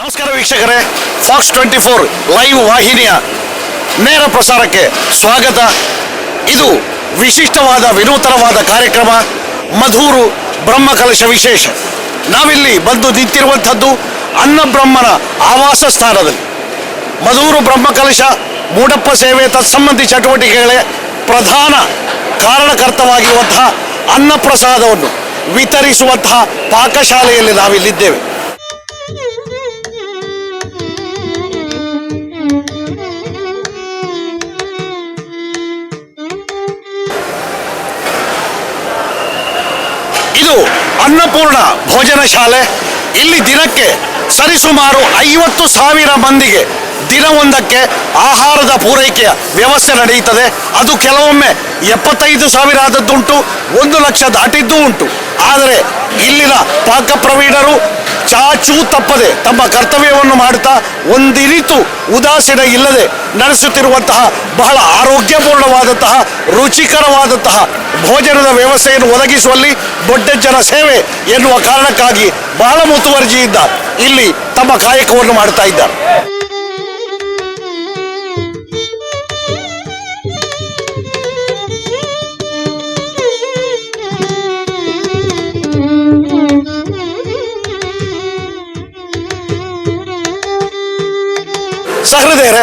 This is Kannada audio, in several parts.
ನಮಸ್ಕಾರ ವೀಕ್ಷಕರೇ ಫಾಕ್ಸ್ ಟ್ವೆಂಟಿ ಫೋರ್ ಲೈವ್ ವಾಹಿನಿಯ ನೇರ ಪ್ರಸಾರಕ್ಕೆ ಸ್ವಾಗತ. ಇದು ವಿಶಿಷ್ಟವಾದ, ವಿನೂತನವಾದ ಕಾರ್ಯಕ್ರಮ, ಮಧೂರು ಬ್ರಹ್ಮಕಲಶ ವಿಶೇಷ. ನಾವಿಲ್ಲಿ ಬಂದು ನಿಂತಿರುವಂಥದ್ದು ಅನ್ನಬ್ರಹ್ಮನ ಆವಾಸ ಸ್ಥಾನದಲ್ಲಿ. ಮಧೂರು ಬ್ರಹ್ಮಕಲಶ, ಮೂಡಪ್ಪ ಸೇವೆ ತತ್ಸಂಬಂಧಿ ಚಟುವಟಿಕೆಗಳೇ ಪ್ರಧಾನ ಕಾರಣಕರ್ತವಾಗಿರುವಂತಹ ಅನ್ನಪ್ರಸಾದವನ್ನು ವಿತರಿಸುವಂತಹ ಪಾಕಶಾಲೆಯಲ್ಲಿ ನಾವಿಲ್ಲಿದ್ದೇವೆ. ಇದು ಅನ್ನಪೂರ್ಣ ಭೋಜನ ಶಾಲೆ. ಇಲ್ಲಿ ದಿನಕ್ಕೆ ಸರಿಸುಮಾರು ಐವತ್ತು ಸಾವಿರ ಮಂದಿಗೆ ದಿನವೊಂದಕ್ಕೆ ಆಹಾರದ ಪೂರೈಕೆಯ ವ್ಯವಸ್ಥೆ ನಡೆಯುತ್ತದೆ. ಅದು ಕೆಲವೊಮ್ಮೆ ಎಪ್ಪತ್ತೈದು ಸಾವಿರ ಆದದ್ದುಂಟು, ಒಂದು ಲಕ್ಷ ದಾಟಿದ್ದೂ ಉಂಟು. ಆದರೆ ಇಲ್ಲಿನ ಪಾಕಪ್ರವೀಣರು ಚಾಚೂ ತಪ್ಪದೆ ತಮ್ಮ ಕರ್ತವ್ಯವನ್ನು ಮಾಡುತ್ತಾ ಒಂದಿರಿತು ಉದಾಸೀನ ಇಲ್ಲದೆ ನಡೆಸುತ್ತಿರುವಂತಹ ಬಹಳ ಆರೋಗ್ಯಪೂರ್ಣವಾದಂತಹ ರುಚಿಕರವಾದಂತಹ ಭೋಜನದ ವ್ಯವಸ್ಥೆಯನ್ನು ಒದಗಿಸುವಲ್ಲಿ ದೊಡ್ಡ ಜನ ಸೇವೆ ಎನ್ನುವ ಕಾರಣಕ್ಕಾಗಿ ಬಹಳ ಮುತುವರ್ಜಿಯಿಂದ ಇಲ್ಲಿ ತಮ್ಮ ಕಾಯಕವನ್ನು ಮಾಡುತ್ತಾ ಇದ್ದಾರೆ. ಸಹೃದಯರೇ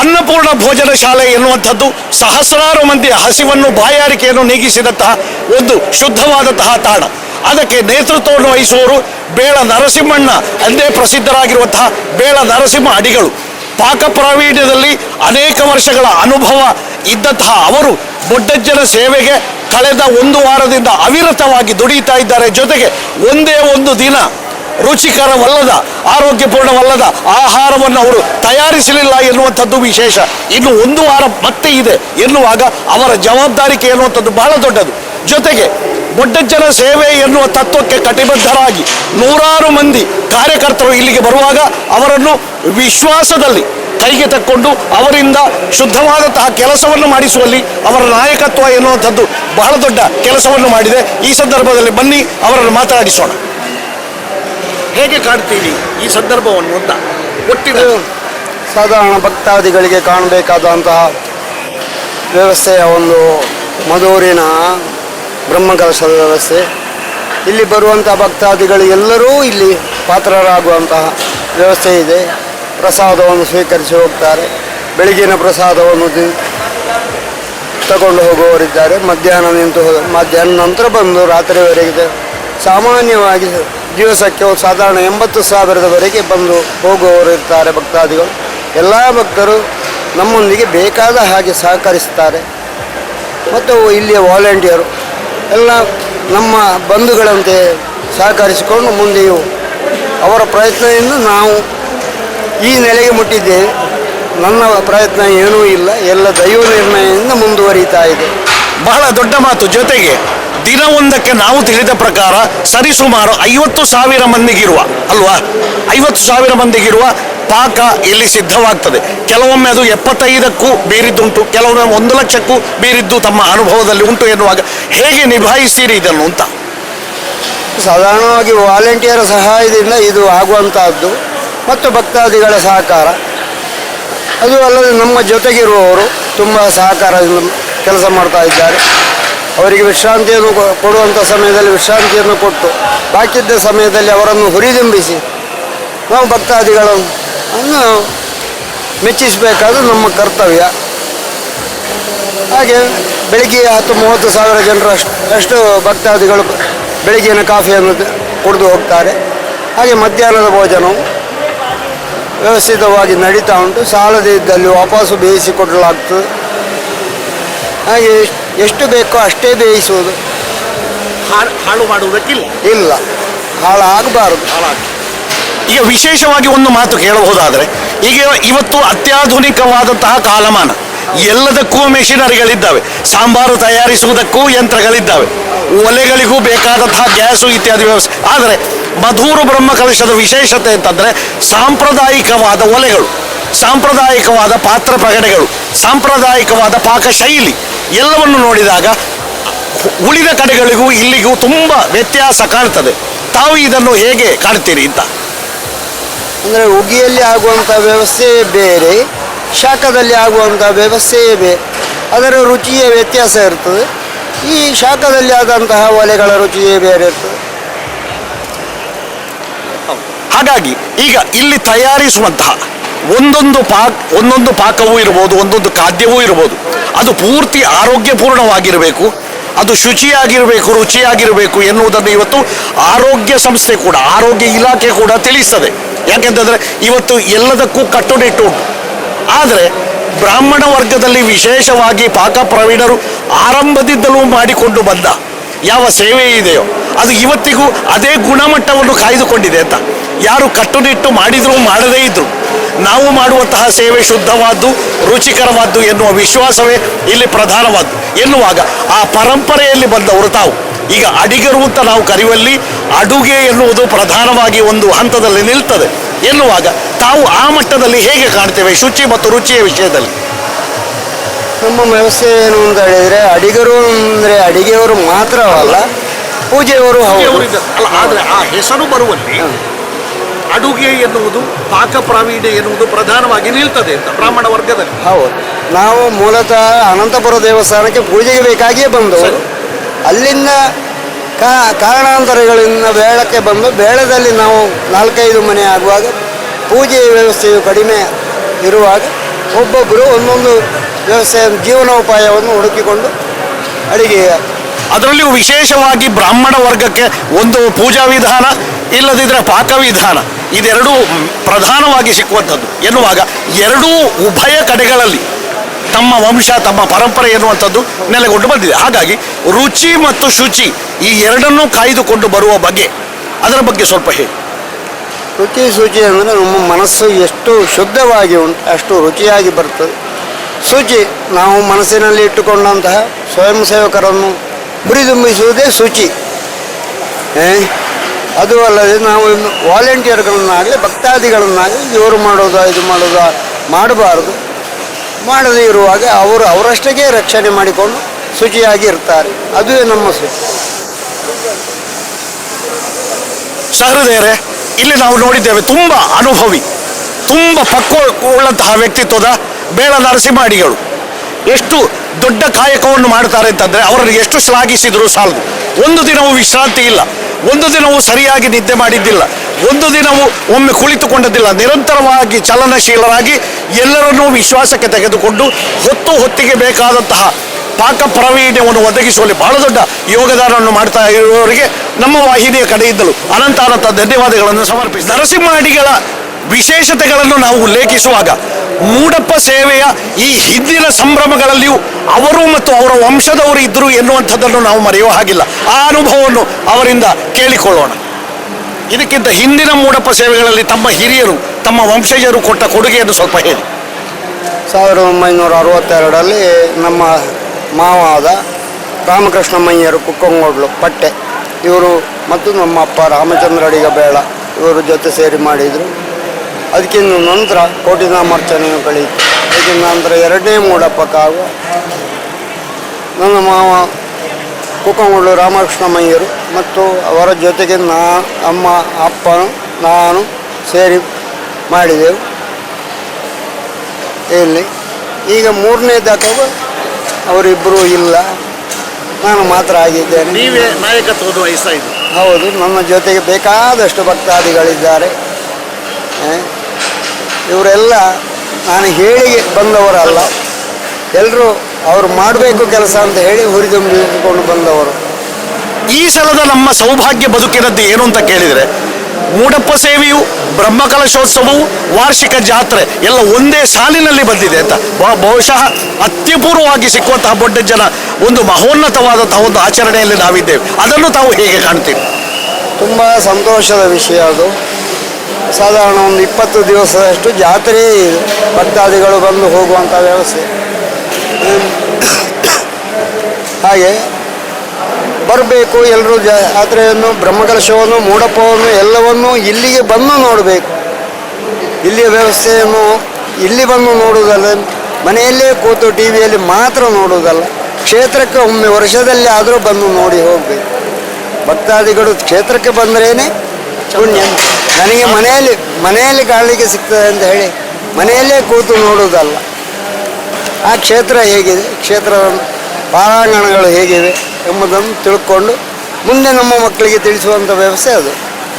ಅನ್ನಪೂರ್ಣ ಭೋಜನ ಶಾಲೆ ಎನ್ನುವಂಥದ್ದು ಸಹಸ್ರಾರು ಮಂದಿಯ ಹಸಿವನ್ನು ಬಾಯಾರಿಕೆಯನ್ನು ನೀಗಿಸಿದಂತಹ ಒಂದು ಶುದ್ಧವಾದಂತಹ ತಾಣ. ಅದಕ್ಕೆ ನೇತೃತ್ವವನ್ನು ವಹಿಸುವವರು ಬೇಳ ನರಸಿಂಹಣ್ಣ ಅಂದೇ ಪ್ರಸಿದ್ಧರಾಗಿರುವಂತಹ ಬೇಳ ನರಸಿಂಹ ಅಡಿಗಳು. ಪಾಕ ಪ್ರಾವೀಣ್ಯದಲ್ಲಿ ಅನೇಕ ವರ್ಷಗಳ ಅನುಭವ ಇದ್ದಂತಹ ಅವರು ಬೊಡ್ಡಜ್ಜನ ಸೇವೆಗೆ ಕಳೆದ ಒಂದು ವಾರದಿಂದ ಅವಿರತವಾಗಿ ದುಡಿಯುತ್ತಾ ಇದ್ದಾರೆ. ಜೊತೆಗೆ ಒಂದೇ ಒಂದು ದಿನ ರುಚಿಕರವಲ್ಲದ, ಆರೋಗ್ಯಪೂರ್ಣವಲ್ಲದ ಆಹಾರವನ್ನು ಅವರು ತಯಾರಿಸಲಿಲ್ಲ ಎನ್ನುವಂಥದ್ದು ವಿಶೇಷ. ಇನ್ನು ಒಂದು ವಾರ ಮತ್ತೆ ಇದೆ ಎನ್ನುವಾಗ ಅವರ ಜವಾಬ್ದಾರಿಕೆ ಎನ್ನುವಂಥದ್ದು ಬಹಳ ದೊಡ್ಡದು. ಜೊತೆಗೆ ದೊಡ್ಡಜ್ಜನ ಸೇವೆ ಎನ್ನುವ ತತ್ವಕ್ಕೆ ಕಟಿಬದ್ಧರಾಗಿ ನೂರಾರು ಮಂದಿ ಕಾರ್ಯಕರ್ತರು ಇಲ್ಲಿಗೆ ಬರುವಾಗ ಅವರನ್ನು ವಿಶ್ವಾಸದಲ್ಲಿ ಕೈಗೆ ತಕ್ಕೊಂಡು ಅವರಿಂದ ಶುದ್ಧವಾದಂತಹ ಕೆಲಸವನ್ನು ಮಾಡಿಸುವಲ್ಲಿ ಅವರ ನಾಯಕತ್ವ ಎನ್ನುವಂಥದ್ದು ಬಹಳ ದೊಡ್ಡ ಕೆಲಸವನ್ನು ಮಾಡಿದೆ. ಈ ಸಂದರ್ಭದಲ್ಲಿ ಬನ್ನಿ, ಅವರನ್ನು ಮಾತನಾಡಿಸೋಣ. ಹೇಗೆ ಕಾಣ್ತೀವಿ ಈ ಸಂದರ್ಭವನ್ನು ಅಂತ ಒಟ್ಟಿನ ಸಾಧಾರಣ ಭಕ್ತಾದಿಗಳಿಗೆ ಕಾಣಬೇಕಾದಂತಹ ವ್ಯವಸ್ಥೆಯ ಒಂದು ಮಧೂರಿನ ಬ್ರಹ್ಮಕಲಶದ ವ್ಯವಸ್ಥೆ. ಇಲ್ಲಿ ಬರುವಂತಹ ಭಕ್ತಾದಿಗಳಿಗೆಲ್ಲರೂ ಇಲ್ಲಿ ಪಾತ್ರರಾಗುವಂತಹ ವ್ಯವಸ್ಥೆ ಇದೆ. ಪ್ರಸಾದವನ್ನು ಸ್ವೀಕರಿಸಿ ಹೋಗ್ತಾರೆ. ಬೆಳಗಿನ ಪ್ರಸಾದವನ್ನು ತಗೊಂಡು ಹೋಗುವವರಿದ್ದಾರೆ. ಮಧ್ಯಾಹ್ನ ನಿಂತು ಮಧ್ಯಾಹ್ನ ನಂತರ ಬಂದು ರಾತ್ರಿವರೆಗಿದೆ ಸಾಮಾನ್ಯವಾಗಿ ದಿವಸಕ್ಕೆ ಒಂದು ಸಾಧಾರಣ ಎಂಬತ್ತು ಸಾವಿರದವರೆಗೆ ಬಂದು ಹೋಗುವವರು ಇರ್ತಾರೆ ಭಕ್ತಾದಿಗಳು. ಎಲ್ಲ ಭಕ್ತರು ನಮ್ಮೊಂದಿಗೆ ಬೇಕಾದ ಹಾಗೆ ಸಹಕರಿಸ್ತಾರೆ. ಮತ್ತು ಇಲ್ಲಿಯ ವಾಲಂಟಿಯರು ಎಲ್ಲ ನಮ್ಮ ಬಂಧುಗಳಂತೆ ಸಹಕರಿಸಿಕೊಂಡು ಮುಂದೆಯೂ ಅವರ ಪ್ರಯತ್ನದಿಂದ ನಾವು ಈ ನೆಲೆಗೆ ಮುಟ್ಟಿದ್ದೇವೆ. ನನ್ನ ಪ್ರಯತ್ನ ಏನೂ ಇಲ್ಲ. ಎಲ್ಲ ದೈವ ನಿರ್ಣಯದಿಂದ ಮುಂದುವರಿತಾ ಇದೆ. ಬಹಳ ದೊಡ್ಡ ಮಾತು ಜೊತೆಗೆ. ದಿನವೊಂದಕ್ಕೆ ನಾವು ತಿಳಿದ ಪ್ರಕಾರ ಸರಿಸುಮಾರು ಐವತ್ತು ಸಾವಿರ ಮಂದಿಗಿರುವ, ಅಲ್ವಾ? ಐವತ್ತು ಸಾವಿರ ಮಂದಿಗಿರುವ ಪಾಕ ಇಲ್ಲಿ ಸಿದ್ಧವಾಗ್ತದೆ. ಕೆಲವೊಮ್ಮೆ ಅದು ಎಪ್ಪತ್ತೈದಕ್ಕೂ ಬೇರಿದ್ದುಂಟು, ಕೆಲವೊಮ್ಮೆ ಒಂದು ಲಕ್ಷಕ್ಕೂ ಬೇರಿದ್ದು ತಮ್ಮ ಅನುಭವದಲ್ಲಿ ಉಂಟು ಎನ್ನುವಾಗ ಹೇಗೆ ನಿಭಾಯಿಸಿರಿ ಇದನ್ನು ಅಂತ? ಸಾಧಾರಣವಾಗಿ ವಾಲಂಟಿಯರ್ ಸಹಾಯದಿಂದ ಇದು ಆಗುವಂತಹದ್ದು ಮತ್ತು ಭಕ್ತಾದಿಗಳ ಸಹಕಾರ. ಅದು ಅಲ್ಲದೆ ನಮ್ಮ ಜೊತೆಗಿರುವವರು ತುಂಬ ಸಹಕಾರದಿಂದ ಕೆಲಸ ಮಾಡ್ತಾ ಇದ್ದಾರೆ. ಅವರಿಗೆ ವಿಶ್ರಾಂತಿಯನ್ನು ಕೊಡುವಂಥ ಸಮಯದಲ್ಲಿ ವಿಶ್ರಾಂತಿಯನ್ನು ಕೊಟ್ಟು, ಬಾಕಿದ್ದ ಸಮಯದಲ್ಲಿ ಅವರನ್ನು ಹುರಿದುಂಬಿಸಿ, ನಾವು ಭಕ್ತಾದಿಗಳನ್ನು ಮೆಚ್ಚಿಸಬೇಕಾದ ನಮ್ಮ ಕರ್ತವ್ಯ. ಹಾಗೆ ಬೆಳಿಗ್ಗೆ ಹತ್ತು ಮೂವತ್ತು ಸಾವಿರ ಜನರು ಅಷ್ಟು ಭಕ್ತಾದಿಗಳು ಬೆಳಗ್ಗಿನ ಕಾಫಿಯನ್ನು ಕುಡಿದು ಹೋಗ್ತಾರೆ. ಹಾಗೆ ಮಧ್ಯಾಹ್ನದ ಭೋಜನವು ವ್ಯವಸ್ಥಿತವಾಗಿ ನಡೀತಾ ಉಂಟು. ಸಾಲದೇ ಇದ್ದಲ್ಲಿ ವಾಪಸ್ಸು ಬೇಯಿಸಿ ಕೊಡಲಾಗ್ತದೆ. ಹಾಗೆ ಎಷ್ಟ್- ಬೇಕೋ ಅಷ್ಟೇ ಬೇಯಿಸುವುದು. ಹಾಳು ಹಾಳು ಮಾಡುವುದಕ್ಕಿಲ್ಲ. ಇಲ್ಲ ಹಾಳಾಗಬಾರದು. ಹಾಳಾಗಿ ಈಗ ವಿಶೇಷವಾಗಿ ಒಂದು ಮಾತು ಕೇಳಬಹುದಾದರೆ ಈಗ ಇವತ್ತು ಅತ್ಯಾಧುನಿಕವಾದಂತಹ ಕಾಲಮಾನ ಎಲ್ಲದಕ್ಕೂ ಮೆಷಿನರಿಗಳಿದ್ದಾವೆ. ಸಾಂಬಾರು ತಯಾರಿಸುವುದಕ್ಕೂ ಯಂತ್ರಗಳಿದ್ದಾವೆ. ಒಲೆಗಳಿಗೂ ಬೇಕಾದಂತಹ ಗ್ಯಾಸು ಇತ್ಯಾದಿ ವ್ಯವಸ್ಥೆ. ಆದರೆ ಮಧೂರು ಬ್ರಹ್ಮಕಲಶದ ವಿಶೇಷತೆ ಅಂತಂದರೆ ಸಾಂಪ್ರದಾಯಿಕವಾದ ಒಲೆಗಳು ಸಾಂಪ್ರದಾಯಿಕವಾದ ಪಾತ್ರ ಪ್ರಗಡೆಗಳು ಸಾಂಪ್ರದಾಯಿಕವಾದ ಪಾಕ ಶೈಲಿ ಎಲ್ಲವನ್ನು ನೋಡಿದಾಗ ಉಳಿದ ಕಡೆಗಳಿಗೂ ಇಲ್ಲಿಗೂ ತುಂಬ ವ್ಯತ್ಯಾಸ ಕಾಣ್ತದೆ. ತಾವು ಇದನ್ನು ಹೇಗೆ ಕಾಣ್ತೀರಿ ಅಂತ? ಅಂದರೆ ಉಗಿಯಲ್ಲಿ ಆಗುವಂಥ ವ್ಯವಸ್ಥೆ ಬೇರೆ ಶಾಖದಲ್ಲಿ ಆಗುವಂಥ ವ್ಯವಸ್ಥೆಯೇ ಬೇರೆ ಅದರ ರುಚಿಯ ವ್ಯತ್ಯಾಸ ಇರ್ತದೆ. ಈ ಶಾಖದಲ್ಲಿ ಆದಂತಹ ಒಲೆಗಳ ರುಚಿಯೇ ಬೇರೆ ಇರ್ತದೆ. ಹಾಗಾಗಿ ಈಗ ಇಲ್ಲಿ ತಯಾರಿಸುವಂತಹ ಒಂದೊಂದು ಪಾಕ್, ಒಂದೊಂದು ಪಾಕವೂ ಇರ್ಬೋದು, ಒಂದೊಂದು ಖಾದ್ಯವೂ ಇರ್ಬೋದು. ಅದು ಪೂರ್ತಿ ಆರೋಗ್ಯಪೂರ್ಣವಾಗಿರಬೇಕು. ಅದು ಶುಚಿಯಾಗಿರಬೇಕು, ರುಚಿಯಾಗಿರಬೇಕು ಎನ್ನುವುದನ್ನು ಇವತ್ತು ಆರೋಗ್ಯ ಸಂಸ್ಥೆ ಕೂಡ, ಆರೋಗ್ಯ ಇಲಾಖೆ ಕೂಡ ತಿಳಿಸ್ತದೆ. ಯಾಕೆಂತಂದರೆ ಇವತ್ತು ಎಲ್ಲದಕ್ಕೂ ಕಟ್ಟುನಿಟ್ಟು ಉಂಟು ಆದರೆ ಬ್ರಾಹ್ಮಣ ವರ್ಗದಲ್ಲಿ ವಿಶೇಷವಾಗಿ ಪಾಕ ಪ್ರವೀಣರು ಆರಂಭದಿಂದಲೂ ಮಾಡಿಕೊಂಡು ಬಂದ ಯಾವ ಸೇವೆ ಇದೆಯೋ, ಅದು ಇವತ್ತಿಗೂ ಅದೇ ಗುಣಮಟ್ಟವನ್ನು ಕಾಯ್ದುಕೊಂಡಿದೆ ಅಂತ. ಯಾರು ಕಟ್ಟುನಿಟ್ಟು ಮಾಡಿದ್ರು, ಮಾಡದೇ ಇದ್ರು. ನಾವು ಮಾಡುವಂತಹ ಸೇವೆ ಶುದ್ಧವಾದ್ದು, ರುಚಿಕರವಾದ್ದು ಎನ್ನುವ ವಿಶ್ವಾಸವೇ ಇಲ್ಲಿ ಪ್ರಧಾನವಾದ್ದು ಎನ್ನುವಾಗ ಆ ಪರಂಪರೆಯಲ್ಲಿ ಬಂದವರು ತಾವು. ಈಗ ಅಡಿಗರು ಅಂತ ನಾವು ಕರೆಯುವಲ್ಲಿ ಅಡುಗೆ ಎನ್ನುವುದು ಪ್ರಧಾನವಾಗಿ ಒಂದು ಹಂತದಲ್ಲಿ ನಿಲ್ತದೆ ಎನ್ನುವಾಗ ತಾವು ಆ ಮಟ್ಟದಲ್ಲಿ ಹೇಗೆ ಕಾಣ್ತೇವೆ ಶುಚಿ ಮತ್ತು ರುಚಿಯ ವಿಷಯದಲ್ಲಿ? ನಮ್ಮ ವ್ಯವಸ್ಥೆ ಏನು ಅಂತ ಹೇಳಿದರೆ ಅಡಿಗರು ಅಂದರೆ ಅಡಿಗೆಯವರು ಮಾತ್ರವಲ್ಲ ಪೂಜೆಯವರು ಹೌದು. ಆದರೆ ಆ ಹೆಸರು ಬರುವಲ್ಲಿ ಅಡುಗೆ ಎನ್ನುವುದು ಪಾಕ ಪ್ರಾವೀಣ್ಯ ಎನ್ನುವುದು ಪ್ರಧಾನವಾಗಿ ನಿಲ್ತದೆ ಅಂತ ಬ್ರಾಹ್ಮಣ ವರ್ಗದಲ್ಲಿ. ಹೌದು. ನಾವು ಮೂಲತಃ ಅನಂತಪುರ ದೇವಸ್ಥಾನಕ್ಕೆ ಪೂಜೆಗೆ ಬೇಕಾಗಿಯೇ ಬಂದು ಅಲ್ಲಿಂದ ಕಾ ಕಾರಣಾಂತರಗಳಿಂದ ಬೇಳಕ್ಕೆ ಬಂದು ಬೇಳದಲ್ಲಿ ನಾವು ನಾಲ್ಕೈದು ಮನೆ ಆಗುವಾಗ ಪೂಜೆಯ ವ್ಯವಸ್ಥೆಯು ಕಡಿಮೆ ಇರುವಾಗ ಒಬ್ಬೊಬ್ಬರು ಒಂದೊಂದು ವ್ಯವಸ್ಥೆಯ ಜೀವನೋಪಾಯವನ್ನು ಹುಡುಕಿಕೊಂಡು ಅಡಿಗೆ ಅದರಲ್ಲಿಯೂ ವಿಶೇಷವಾಗಿ ಬ್ರಾಹ್ಮಣ ವರ್ಗಕ್ಕೆ ಒಂದು ಪೂಜಾ ವಿಧಾನ ಇಲ್ಲದಿದ್ದರೆ ಪಾಕ ವಿಧಾನ ಇದೆರಡೂ ಪ್ರಧಾನವಾಗಿ ಸಿಕ್ಕುವಂಥದ್ದು. ಎನ್ನುವಾಗ ಎರಡೂ ಉಭಯ ಕಡೆಗಳಲ್ಲಿ ತಮ್ಮ ವಂಶ ತಮ್ಮ ಪರಂಪರೆ ಎನ್ನುವಂಥದ್ದು ನೆಲೆಗೊಂಡು ಬಂದಿದೆ. ಹಾಗಾಗಿ ರುಚಿ ಮತ್ತು ಶುಚಿ ಈ ಎರಡನ್ನೂ ಕಾಯ್ದುಕೊಂಡು ಬರುವ ಬಗ್ಗೆ ಅದರ ಬಗ್ಗೆ ಸ್ವಲ್ಪ ಹೇಳಿ. ರುಚಿ ಶುಚಿ ಅಂದರೆ ನಮ್ಮ ಮನಸ್ಸು ಎಷ್ಟು ಶುದ್ಧವಾಗಿ ಉಂಟು ಅಷ್ಟು ರುಚಿಯಾಗಿ ಬರ್ತದೆ. ಶುಚಿ ನಾವು ಮನಸ್ಸಿನಲ್ಲಿ ಇಟ್ಟುಕೊಂಡಂತಹ ಸ್ವಯಂ ಸೇವಕರನ್ನು ಹುರಿದುಂಬಿಸುವುದೇ ಶುಚಿ? ಅದು ಅಲ್ಲದೆ ನಾವು ವಾಲಂಟಿಯರ್ಗಳನ್ನಾಗಲಿ ಭಕ್ತಾದಿಗಳನ್ನಾಗಲಿ ಇವರು ಮಾಡೋದ, ಇದು ಮಾಡೋದ ಮಾಡಬಾರದು. ಮಾಡದೇ ಇರುವಾಗ ಅವರು ಅವರಷ್ಟಕ್ಕೆ ರಕ್ಷಣೆ ಮಾಡಿಕೊಂಡು ಶುಚಿಯಾಗಿ ಇರ್ತಾರೆ. ಅದುವೇ ನಮ್ಮ ಶುಚಿ. ಸಹೃದಯರೇ, ಇಲ್ಲಿ ನಾವು ನೋಡಿದ್ದೇವೆ ತುಂಬ ಅನುಭವಿ, ತುಂಬ ಪಕ್ವ ಉಳ್ಳಂತಹ ವ್ಯಕ್ತಿತ್ವದ ಬೇಳ ನರಸಿಂಹ ಅಡಿಗಳು ಎಷ್ಟು ದೊಡ್ಡ ಕಾಯಕವನ್ನು ಮಾಡ್ತಾರೆ ಅಂತಂದರೆ ಅವರನ್ನು ಎಷ್ಟು ಶ್ಲಾಘಿಸಿದರೂ ಸಾಲದು. ಒಂದು ದಿನವೂ ವಿಶ್ರಾಂತಿ ಇಲ್ಲ. ಒಂದು ದಿನವೂ ಸರಿಯಾಗಿ ನಿದ್ದೆ ಮಾಡಿದ್ದಿಲ್ಲ. ಒಂದು ದಿನವೂ ಒಮ್ಮೆ ಕುಳಿತುಕೊಂಡದ್ದಿಲ್ಲ. ನಿರಂತರವಾಗಿ ಚಲನಶೀಲರಾಗಿ ಎಲ್ಲರನ್ನೂ ವಿಶ್ವಾಸಕ್ಕೆ ತೆಗೆದುಕೊಂಡು ಹೊತ್ತು ಹೊತ್ತಿಗೆ ಬೇಕಾದಂತಹ ಪಾಕ ಪ್ರಾವೀಣ್ಯವನ್ನು ಒದಗಿಸುವಲ್ಲಿ ಬಹಳ ದೊಡ್ಡ ಯೋಗದಾನವನ್ನು ಮಾಡ್ತಾ ಇರುವವರಿಗೆ ನಮ್ಮ ವಾಹಿನಿಯ ಕಡೆಯಿಂದಲೂ ಅನಂತ ಅನಂತ ಧನ್ಯವಾದಗಳನ್ನು ಸಮರ್ಪಿಸಿ. ನರಸಿಂಹ ಅಡಿಗಳ ವಿಶೇಷತೆಗಳನ್ನು ನಾವು ಉಲ್ಲೇಖಿಸುವಾಗ ಮೂಡಪ್ಪ ಸೇವೆಯ ಈ ಹಿಂದಿನ ಸಂಭ್ರಮಗಳಲ್ಲಿಯೂ ಅವರು ಮತ್ತು ಅವರ ವಂಶದವರು ಇದ್ದರು ಎನ್ನುವಂಥದ್ದನ್ನು ನಾವು ಮರೆಯುವ ಹಾಗಿಲ್ಲ. ಆ ಅನುಭವವನ್ನು ಅವರಿಂದ ಕೇಳಿಕೊಳ್ಳೋಣ. ಇದಕ್ಕಿಂತ ಹಿಂದಿನ ಮೂಡಪ್ಪ ಸೇವೆಗಳಲ್ಲಿ ತಮ್ಮ ಹಿರಿಯರು, ತಮ್ಮ ವಂಶಜರು ಕೊಟ್ಟ ಕೊಡುಗೆಯನ್ನು ಸ್ವಲ್ಪ ಹೇಳಿ. ಸಾವಿರದ ಒಂಬೈನೂರ ಅರವತ್ತೆರಡರಲ್ಲಿ ನಮ್ಮ ಮಾವಾದ ರಾಮಕೃಷ್ಣ ಮಯ್ಯರು ಕುಕ್ಕಂಗೋಡ್ಲು ಪಟ್ಟೆ, ಇವರು ಮತ್ತು ನಮ್ಮ ಅಪ್ಪ ರಾಮಚಂದ್ರ ಅಡಿಗ ಬೇಳ ಇವರು ಜೊತೆ ಸೇರಿ ಮಾಡಿದರು. ಅದಕ್ಕಿಂತ ನಂತರ ಕೋಟಿನಾಮರ್ಚನೆಯನ್ನು ಕಳೀತು ಅದಕ್ಕಿಂತ ನಂತರ ಎರಡನೇ ಮೂಡಪ್ಪ ಕಾವು ನನ್ನ ಮಾವ ಕುಕ್ಕಂಗೋಡ್ಲು ರಾಮಕೃಷ್ಣ ಮಯ್ಯರು ಮತ್ತು ಅವರ ಜೊತೆಗೆ ನಾ ಅಮ್ಮ ಅಪ್ಪನು ನಾನು ಸೇರಿ ಮಾಡಿದೆವು. ಇಲ್ಲಿ ಈಗ ಮೂರನೇ ದಾಖಲು ಅವರಿಬ್ಬರು ಇಲ್ಲ. ನಾನು ಮಾತ್ರ ಆಗಿದ್ದೇನೆ. ನೀವೇ ನಾಯಕತ್ವದ ವಹಿಸ್ತಾ ಹೌದು ನನ್ನ ಜೊತೆಗೆ ಬೇಕಾದಷ್ಟು ಭಕ್ತಾದಿಗಳಿದ್ದಾರೆ. ಇವರೆಲ್ಲ ನಾನು ಹೇಳಿ ಬಂದವರಲ್ಲ. ಎಲ್ಲರೂ ಅವರು ಮಾಡಬೇಕು ಕೆಲಸ ಅಂತ ಹೇಳಿ ಹುರಿದುಂಬಿಸಿಕೊಂಡು ಬಂದವರು. ಈ ಸಲದ ನಮ್ಮ ಸೌಭಾಗ್ಯ ಬದುಕಿನದ್ದು ಏನು ಅಂತ ಕೇಳಿದರೆ ಮೂಡಪ್ಪ ಸೇವೆಯು ಬ್ರಹ್ಮಕಲಶೋತ್ಸವವು ವಾರ್ಷಿಕ ಜಾತ್ರೆ ಎಲ್ಲ ಒಂದೇ ಸಾಲಿನಲ್ಲಿ ಬಂದಿದೆ ಅಂತ. ಬಹು- ಬಹುಶಃ ಅತ್ಯಪೂರ್ವವಾಗಿ ಸಿಕ್ಕುವಂತಹ ಜನ ಒಂದು ಮಹೋನ್ನತವಾದಂತಹ ಒಂದು ಆಚರಣೆಯಲ್ಲಿ ನಾವಿದ್ದೇವೆ. ಅದನ್ನು ತಾವು ಹೇಗೆ ಕಾಣ್ತೀವಿ ತುಂಬ ಸಂತೋಷದ ವಿಷಯ ಅದು. ಸಾಧಾರಣ ಒಂದು ಇಪ್ಪತ್ತು ದಿವಸದಷ್ಟು ಜಾತ್ರೆ ಭಕ್ತಾದಿಗಳು ಬಂದು ಹೋಗುವಂಥ ವ್ಯವಸ್ಥೆ. ಹಾಗೆ ಬರಬೇಕು, ಎಲ್ಲರೂ ಜಾತ್ರೆಯನ್ನು, ಬ್ರಹ್ಮಕಲಶವನ್ನು, ಮೂಡಪ್ಪವನ್ನು, ಎಲ್ಲವನ್ನೂ ಇಲ್ಲಿಗೆ ಬಂದು ನೋಡಬೇಕು. ಇಲ್ಲಿಯ ವ್ಯವಸ್ಥೆಯನ್ನು ಇಲ್ಲಿ ಬಂದು ನೋಡುವುದಲ್ಲ, ಮನೆಯಲ್ಲೇ ಕೂತು ಟಿ ವಿಯಲ್ಲಿ ಮಾತ್ರ ನೋಡುವುದಲ್ಲ, ಕ್ಷೇತ್ರಕ್ಕೆ ಒಮ್ಮೆ ವರ್ಷದಲ್ಲಿ ಆದರೂ ಬಂದು ನೋಡಿ ಹೋಗಬೇಕು. ಭಕ್ತಾದಿಗಳು ಕ್ಷೇತ್ರಕ್ಕೆ ಬಂದ್ರೇನೆ ಪುಣ್ಯ. ನನಗೆ ಮನೆಯಲ್ಲಿ ಮನೆಯಲ್ಲಿ ಕಾಣಲಿಕ್ಕೆ ಸಿಗ್ತದೆ ಅಂತ ಹೇಳಿ ಮನೆಯಲ್ಲೇ ಕೂತು ನೋಡುವುದಲ್ಲ. ಆ ಕ್ಷೇತ್ರ ಹೇಗಿದೆ? ಕ್ಷೇತ್ರದ ಪಾರಾಂಗಣಗಳು ಹೇಗಿವೆ ಎಂಬುದನ್ನು ತಿಳ್ಕೊಂಡು ಮುಂದೆ ನಮ್ಮ ಮಕ್ಕಳಿಗೆ ತಿಳಿಸುವಂಥ ವ್ಯವಸ್ಥೆ ಅದು.